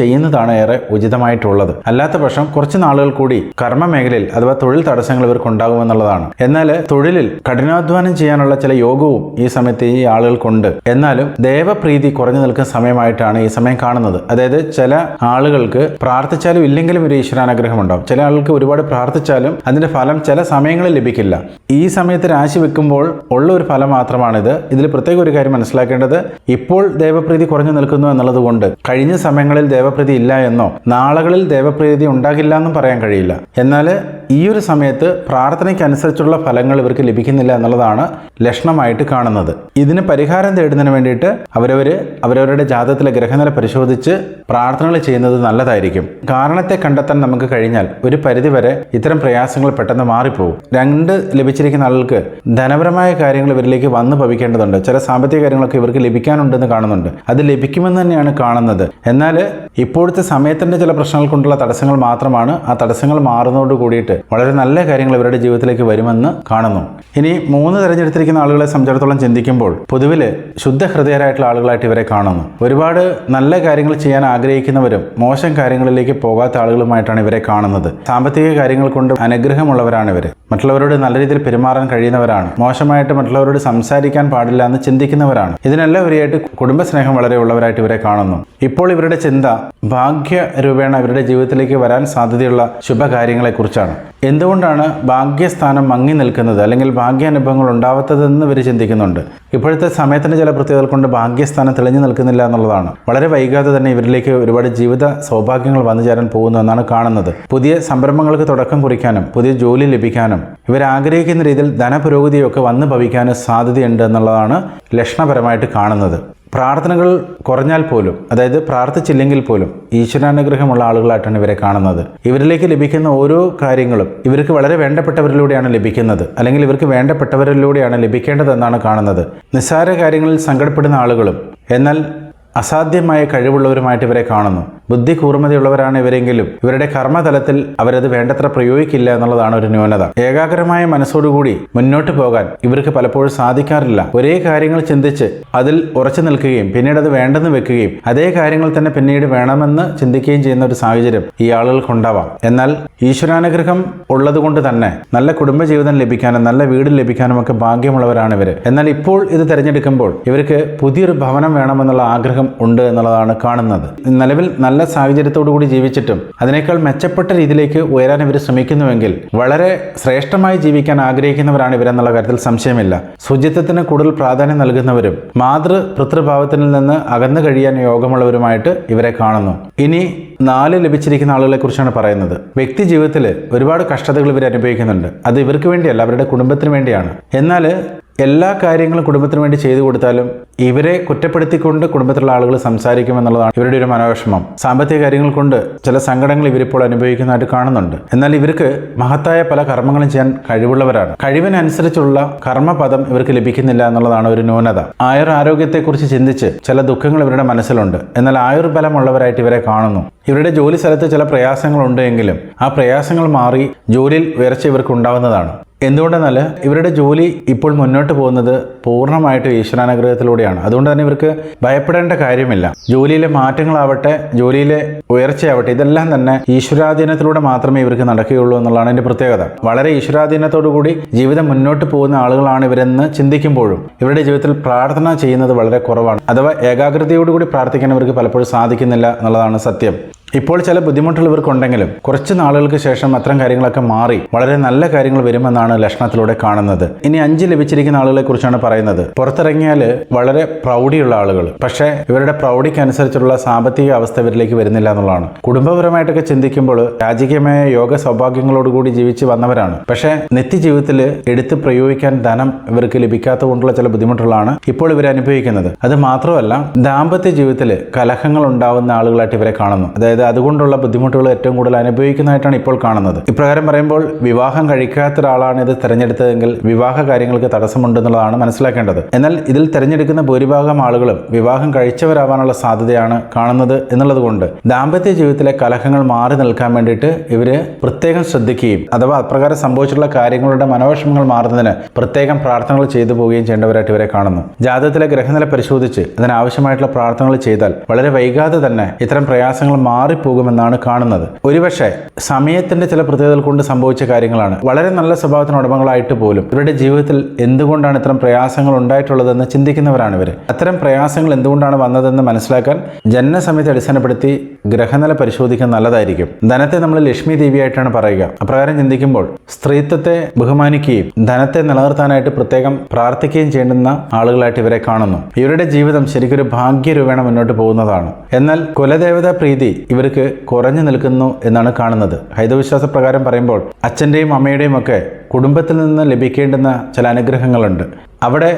[SPEAKER 1] ചെയ്യുന്നതാണ് ഏറെ ഉചിതമായിട്ടുള്ളത്. അല്ലാത്ത പക്ഷം കുറച്ച് നാളുകൾ കൂടി കർമ്മ മേഖലയിൽ അഥവാ തൊഴിൽ തടസ്സങ്ങൾ ഇവർക്ക് ഉണ്ടാകുമെന്നുള്ളതാണ്. എന്നാൽ തൊഴിലിൽ കഠിനാധ്വാനം ചെയ്യാനുള്ള ചില യോഗവും ഈ സമയത്ത് ഈ ആളുകൾക്കുണ്ട്. എന്നാലും ദേവപ്രീതി കുറഞ്ഞു നിൽക്കുന്ന സമയമായിട്ടാണ് ഈ സമയം കാണുന്നത്. അതായത് ചില ആളുകൾക്ക് പ്രാർത്ഥിച്ചാലും ഇല്ലെങ്കിലും ഒരു ഈശ്വരാനുഗ്രഹം ഉണ്ടാവും. ചില ആളുകൾക്ക് ഒരുപാട് പ്രാർത്ഥിച്ചാലും അതിന്റെ ഫലം ചില സമയങ്ങളിൽ ലഭിക്കില്ല. ഈ സമയത്ത് രാശി വെക്കുമ്പോൾ ഉള്ള ഒരു ഫലം മാത്രമാണിത്. ഇതിൽ പ്രത്യേക ഒരു കാര്യം മനസ്സിലാക്കേണ്ടത് ഇപ്പോൾ ദേവപ്രീതി കുറഞ്ഞു നിൽക്കുന്നു എന്നുള്ളത് കൊണ്ട് കഴിഞ്ഞ സമയങ്ങളിൽ ദേവപ്രീതി ഇല്ല എന്നോ നാളുകളിൽ ദേവപ്രീതി ഉണ്ടാകില്ല എന്നും പറയാൻ കഴിയില്ല. എന്നാൽ ഈ ഒരു സമയത്ത് പ്രാർത്ഥനയ്ക്കനുസരിച്ചുള്ള ഫലങ്ങൾ ഇവർക്ക് ലഭിക്കുന്നില്ല എന്നുള്ളതാണ് ലക്ഷണമായിട്ട് കാണുന്നത്. ഇതിന് പരിഹാരം തേടുന്നതിന് വേണ്ടിയിട്ട് അവരവർ അവരവരുടെ ജാതകത്തിലെ ഗ്രഹനില പരിശോധിച്ച് പ്രാർത്ഥനകൾ ചെയ്യുന്നത് നല്ലതായിരിക്കും. കാരണത്തെ കണ്ടെത്താൻ നമുക്ക് കഴിഞ്ഞാൽ ഒരു പരിധിവരെ ഇത്തരം പ്രയാസങ്ങൾ പെട്ടെന്ന് മാറിപ്പോകും രണ്ട് ലഭിച്ചിരിക്കുന്ന ആളുകൾക്ക് ധനപരമായ കാര്യങ്ങൾ ഇവരിലേക്ക് വന്നു ഭവിക്കേണ്ടതുണ്ട്. ചില സാമ്പത്തിക കാര്യങ്ങളൊക്കെ ഇവർക്ക് ലഭിക്കാനുണ്ടെന്ന് കാണുന്നുണ്ട്. അത് ലഭിക്കുമെന്ന് തന്നെയാണ് കാണുന്നത്. എന്നാൽ ഇപ്പോഴത്തെ സമയത്തിന്റെ ചില പ്രശ്നങ്ങൾ കൊണ്ടുള്ള തടസ്സങ്ങൾ മാത്രമാണ് ആ തടസ്സങ്ങൾ മാറുന്നതോട് കൂടിയിട്ട് വളരെ നല്ല കാര്യങ്ങൾ ഇവരുടെ ജീവിതത്തിലേക്ക് വരുമെന്ന് കാണുന്നു. ഇനി മൂന്ന് തിരഞ്ഞെടുത്തിരിക്കുന്ന ആളുകളെ സംബന്ധിച്ചിടത്തോളം ചിന്തിക്കുമ്പോൾ പൊതുവിൽ ശുദ്ധ ഹൃദയരായിട്ടുള്ള ആളുകളായിട്ട് ഇവരെ കാണുന്നു. ഒരുപാട് നല്ല കാര്യങ്ങൾ ചെയ്യാൻ ആഗ്രഹിക്കുന്നവരും മോശം കാര്യങ്ങളിലേക്ക് പോകാത്ത ആളുകളുമായിട്ടാണ് ഇവരെ കാണുന്നത്. സാമ്പത്തിക കാര്യങ്ങൾ കൊണ്ട് അനുഗ്രഹമുള്ളവരാണ് ഇവർ മറ്റുള്ളവരോട് നല്ല രീതിയിൽ പെരുമാറാൻ കഴിയുന്നവരാണ്. മോശമായിട്ട് മറ്റുള്ളവരോട് സംസാരിക്കാൻ പാടില്ല എന്ന് ചിന്തിക്കുന്നവരാണ് ഇതിനെല്ലാം ഉപരിയായിട്ട് കുടുംബസ്നേഹം വളരെ ഉള്ളവരായിട്ട് ഇവരെ കാണുന്നു. ഇപ്പോൾ ഇവരുടെ ചിന്ത ഭാഗ്യ രൂപേണ ഇവരുടെ ജീവിതത്തിലേക്ക് വരാൻ സാധ്യതയുള്ള ശുഭകാര്യങ്ങളെക്കുറിച്ചാണ്. എന്തുകൊണ്ടാണ് ഭാഗ്യസ്ഥാനം മങ്ങി നിൽക്കുന്നത്? അല്ലെങ്കിൽ ഭാഗ്യാനുഭവങ്ങൾ ഉണ്ടാവാത്തതെന്ന് ഇവർ ചിന്തിക്കുന്നുണ്ട്. ഇപ്പോഴത്തെ സമയത്തിന്റെ ചില പ്രത്യേകതകൾ കൊണ്ട് ഭാഗ്യസ്ഥാനം തെളിഞ്ഞു നിൽക്കുന്നില്ല എന്നുള്ളതാണ്. വളരെ വൈകാതെ തന്നെ ഇവരിലേക്ക് ഒരുപാട് ജീവിത സൗഭാഗ്യങ്ങൾ വന്നു ചേരാൻ പോകുന്നു എന്നാണ് കാണുന്നത്. പുതിയ സംരംഭങ്ങൾക്ക് തുടക്കം കുറിക്കാനും പുതിയ ജോലി ലഭിക്കാനും ഇവർ ആഗ്രഹിക്കുന്ന രീതിയിൽ ധനപുരോഗതിയൊക്കെ വന്നു ഭവിക്കാനും സാധ്യതയുണ്ട് എന്നുള്ളതാണ് ലക്ഷണപരമായിട്ട് കാണുന്നത്. പ്രാർത്ഥനകൾ കുറഞ്ഞാൽ പോലും അതായത് പ്രാർത്ഥിച്ചില്ലെങ്കിൽ പോലും ഈശ്വരാനുഗ്രഹമുള്ള ആളുകളായിട്ടാണ് ഇവരെ കാണുന്നത്. ഇവരിലേക്ക് ലഭിക്കുന്ന ഓരോ കാര്യങ്ങളും ഇവർക്ക് വളരെ വേണ്ടപ്പെട്ടവരിലൂടെയാണ് ലഭിക്കുന്നത്. അല്ലെങ്കിൽ ഇവർക്ക് വേണ്ടപ്പെട്ടവരിലൂടെയാണ് ലഭിക്കേണ്ടതെന്നാണ് കാണുന്നത്. നിസ്സാര കാര്യങ്ങളിൽ സങ്കടപ്പെടുന്ന ആളുകളും എന്നാൽ അസാധ്യമായ കഴിവുള്ളവരുമായിട്ട് ഇവരെ കാണുന്നു. ബുദ്ധി കൂർമ്മതയുള്ളവരാണ് ഇവരെങ്കിലും. ഇവരുടെ കർമ്മതലത്തിൽ അവരത് വേണ്ടത്ര പ്രയോഗിക്കില്ല എന്നുള്ളതാണ് ഒരു ന്യൂനത. ഏകാഗ്രമായ മനസ്സോടുകൂടി മുന്നോട്ട് പോകാൻ ഇവർക്ക് പലപ്പോഴും സാധിക്കാറില്ല. ഒരേ കാര്യങ്ങൾ ചിന്തിച്ച് അതിൽ ഉറച്ചു നിൽക്കുകയും പിന്നീട് അത് വേണ്ടെന്ന് വെക്കുകയും അതേ കാര്യങ്ങൾ തന്നെ പിന്നീട് വേണമെന്ന് ചിന്തിക്കുകയും ചെയ്യുന്ന ഒരു സാഹചര്യം ഈ ആളുകൾക്കുണ്ടാവാം എന്നാൽ ഈശ്വരാനുഗ്രഹം ഉള്ളതുകൊണ്ട് തന്നെ നല്ല കുടുംബജീവിതം ലഭിക്കാനും നല്ല വീട് ലഭിക്കാനും ഒക്കെ ഭാഗ്യമുള്ളവരാണ് ഇവർ എന്നാൽ ഇപ്പോൾ ഇത് തിരഞ്ഞെടുക്കുമ്പോൾ ഇവർക്ക് പുതിയൊരു ഭവനം വേണമെന്നുള്ള ആഗ്രഹം ഉണ്ട് എന്നുള്ളതാണ് കാണുന്നത്. നിലവിൽ നല്ല സാഹചര്യത്തോടു കൂടി ജീവിച്ചിട്ടും അതിനേക്കാൾ മെച്ചപ്പെട്ട രീതിയിലേക്ക് ഉയരാൻ ഇവർ ശ്രമിക്കുന്നുവെങ്കിൽ വളരെ ശ്രേഷ്ഠമായി ജീവിക്കാൻ ആഗ്രഹിക്കുന്നവരാണ് ഇവരെന്നുള്ള കാര്യത്തിൽ സംശയമില്ല. ശുചിത്വത്തിന് കൂടുതൽ പ്രാധാന്യം നൽകുന്നവരും മാതൃ പിതൃഭാവത്തിൽ നിന്ന് അകന്നു കഴിയാൻ യോഗമുള്ളവരുമായിട്ട് ഇവരെ കാണുന്നു. ഇനി നാല് ലഭിച്ചിരിക്കുന്ന ആളുകളെ കുറിച്ചാണ് പറയുന്നത്. വ്യക്തി ജീവിതത്തിൽ ഒരുപാട് കഷ്ടതകൾ ഇവർ അനുഭവിക്കുന്നുണ്ട്. അത് ഇവർക്ക് വേണ്ടിയല്ല അവരുടെ കുടുംബത്തിന് വേണ്ടിയാണ്. എന്നാൽ എല്ലാ കാര്യങ്ങളും കുടുംബത്തിന് വേണ്ടി ചെയ്തു കൊടുത്താലും ഇവരെ കുറ്റപ്പെടുത്തിക്കൊണ്ട് കുടുംബത്തിലുള്ള ആളുകൾ സംസാരിക്കുമെന്നുള്ളതാണ് ഇവരുടെ ഒരു മനോവിഷമം. സാമ്പത്തിക കാര്യങ്ങൾ കൊണ്ട് ചില സങ്കടങ്ങൾ ഇവരിപ്പോൾ അനുഭവിക്കുന്നതായിട്ട് കാണുന്നുണ്ട്. എന്നാൽ ഇവർക്ക് മഹത്തായ പല കർമ്മങ്ങളും ചെയ്യാൻ കഴിവുള്ളവരാണ്. കഴിവിനനുസരിച്ചുള്ള കർമ്മപദം ഇവർക്ക് ലഭിക്കുന്നില്ല എന്നുള്ളതാണ് ഒരു ന്യൂനത. ആയുർ ആരോഗ്യത്തെക്കുറിച്ച് ചിന്തിച്ച് ചില ദുഃഖങ്ങൾ ഇവരുടെ മനസ്സിലുണ്ട്. എന്നാൽ ആയുർബലമുള്ളവരായിട്ട് ഇവരെ കാണുന്നു. ഇവരുടെ ജോലി സ്ഥലത്ത് ചില പ്രയാസങ്ങളുണ്ട് എങ്കിലും ആ പ്രയാസങ്ങൾ മാറി ജോലിയിൽ ഉയർച്ച ഇവർക്ക് ഉണ്ടാവുന്നതാണ്. എന്തുകൊണ്ടെന്നാൽ ഇവരുടെ ജോലി ഇപ്പോൾ മുന്നോട്ട് പോകുന്നത് പൂർണമായിട്ട് ഈശ്വരാനുഗ്രഹത്തിലൂടെയാണ്. അതുകൊണ്ട് തന്നെ ഇവർക്ക് ഭയപ്പെടേണ്ട കാര്യമില്ല. ജോലിയിലെ മാറ്റങ്ങളാവട്ടെ ജോലിയിലെ ഉയർച്ചയാവട്ടെ ഇതെല്ലാം തന്നെ ഈശ്വരാധീനത്തിലൂടെ മാത്രമേ ഇവർക്ക് നടക്കുകയുള്ളൂ എന്നുള്ളതാണ് എന്റെ പ്രത്യേകത. വളരെ ഈശ്വരാധീനത്തോടുകൂടി ജീവിതം മുന്നോട്ട് പോകുന്ന ആളുകളാണ് ഇവരെന്ന് ചിന്തിക്കുമ്പോഴും ഇവരുടെ ജീവിതത്തിൽ പ്രാർത്ഥന ചെയ്യുന്നത് വളരെ കുറവാണ്. അഥവാ ഏകാഗ്രതയോടുകൂടി പ്രാർത്ഥിക്കാൻ ഇവർക്ക് പലപ്പോഴും സാധിക്കുന്നില്ല എന്നുള്ളതാണ് സത്യം. ഇപ്പോൾ ചില ബുദ്ധിമുട്ടുള്ളവർക്ക് ഉണ്ടെങ്കിലും കുറച്ച് നാളുകൾക്ക് ശേഷം അത്തരം കാര്യങ്ങളൊക്കെ മാറി വളരെ നല്ല കാര്യങ്ങൾ വരുമെന്നാണ് ലക്ഷണത്തിലൂടെ കാണുന്നത്. ഇനി അഞ്ച് ലഭിച്ചിരിക്കുന്ന ആളുകളെ കുറിച്ചാണ് പറയുന്നത്. പുറത്തിറങ്ങിയാൽ വളരെ പ്രൗഢിയുള്ള ആളുകൾ. പക്ഷേ ഇവരുടെ പ്രൗഢിക്ക് അനുസരിച്ചുള്ള സാമ്പത്തിക അവസ്ഥ ഇവരിലേക്ക് വരുന്നില്ല എന്നുള്ളതാണ്. കുടുംബപരമായിട്ടൊക്കെ ചിന്തിക്കുമ്പോൾ രാജകീയമായ യോഗ സൗഭാഗ്യങ്ങളോടുകൂടി ജീവിച്ച് വന്നവരാണ്. പക്ഷേ നിത്യജീവിതത്തിൽ എടുത്ത് പ്രയോഗിക്കാൻ ധനം ഇവർക്ക് ലഭിക്കാത്ത കൊണ്ടുള്ള ചില ബുദ്ധിമുട്ടുകളാണ് ഇപ്പോൾ ഇവർ അനുഭവിക്കുന്നത്. അത് മാത്രമല്ല ദാമ്പത്യ ജീവിതത്തിൽ കലഹങ്ങൾ ഉണ്ടാവുന്ന ആളുകളായിട്ട് ഇവരെ കാണുന്നു. അതായത് അതുകൊണ്ടുള്ള ബുദ്ധിമുട്ടുകൾ ഏറ്റവും കൂടുതൽ അനുഭവിക്കുന്നതായിട്ടാണ് ഇപ്പോൾ കാണുന്നത്. ഇപ്രകാരം പറയുമ്പോൾ വിവാഹം കഴിക്കാത്ത ഒരാളാണ് ഇത് തിരഞ്ഞെടുത്തതെങ്കിൽ വിവാഹ കാര്യങ്ങൾക്ക് തടസ്സമുണ്ടെന്നുള്ളതാണ് മനസ്സിലാക്കേണ്ടത്. എന്നാൽ ഇതിൽ തിരഞ്ഞെടുക്കുന്ന ഭൂരിഭാഗം ആളുകളും വിവാഹം കഴിച്ചവരാവാനുള്ള സാധ്യതയാണ് കാണുന്നത് എന്നുള്ളത് കൊണ്ട് ദാമ്പത്യ ജീവിതത്തിലെ കലഹങ്ങൾ മാറി നിൽക്കാൻ വേണ്ടിയിട്ട് ഇവർ പ്രത്യേകം ശ്രദ്ധിക്കുകയും അഥവാ അപ്രകാരം സംഭവിച്ചിട്ടുള്ള കാര്യങ്ങളുടെ മനോവിഷമങ്ങൾ മാറുന്നതിന് പ്രത്യേകം പ്രാർത്ഥനകൾ ചെയ്തു പോവുകയും ചെയ്യേണ്ടവരായിട്ട് ഇവരെ കാണുന്നു. ജാതകത്തിലെ ഗ്രഹനില പരിശോധിച്ച് അതിനാവശ്യമായിട്ടുള്ള പ്രാർത്ഥനകൾ ചെയ്താൽ വളരെ വൈകാതെ തന്നെ ഇത്തരം പ്രയാസങ്ങൾ മാറിപ്പോകുമെന്നാണ് കാണുന്നത്. ഒരുപക്ഷെ സമയത്തിന്റെ ചില പ്രത്യേകതകൾ കൊണ്ട് സംഭവിച്ച കാര്യങ്ങളാണ്. വളരെ നല്ല സ്വഭാവത്തിന് ഉടമകളായിട്ട് പോലും ഇവരുടെ ജീവിതത്തിൽ എന്തുകൊണ്ടാണ് ഇത്തരം പ്രയാസങ്ങൾ ഉണ്ടായിട്ടുള്ളതെന്ന് ചിന്തിക്കുന്നവരാണ് ഇവർ അത്തരം പ്രയാസങ്ങൾ എന്തുകൊണ്ടാണ് വന്നതെന്ന് മനസ്സിലാക്കാൻ ജനനസമയത്തെ അടിസ്ഥാനപ്പെടുത്തി ഗ്രഹനില പരിശോധിക്കാൻ നല്ലതായിരിക്കും. ധനത്തെ നമ്മൾ ലക്ഷ്മി ദേവിയായിട്ടാണ് പറയുക. അപ്രകാരം ചിന്തിക്കുമ്പോൾ സ്ത്രീത്വത്തെ ബഹുമാനിക്കുകയും ധനത്തെ നിലനിർത്താനായിട്ട് പ്രത്യേകം പ്രാർത്ഥിക്കുകയും ചെയ്യുന്ന ആളുകളായിട്ട് ഇവരെ കാണുന്നു. ഇവരുടെ ജീവിതം ശരിക്കൊരു ഭാഗ്യരൂപേണ മുന്നോട്ട് പോകുന്നതാണ്. എന്നാൽ കുലദേവതാ പ്രീതി ഇവർക്ക് കുറഞ്ഞു നിൽക്കുന്നു എന്നാണ് കാണുന്നത്. ഹൈതവിശ്വാസ പ്രകാരം പറയുമ്പോൾ അച്ഛന്റെയും അമ്മയുടെയും ഒക്കെ കുടുംബത്തിൽ നിന്ന് ലഭിക്കേണ്ടുന്ന ചില അനുഗ്രഹങ്ങളുണ്ട്. അവിടെ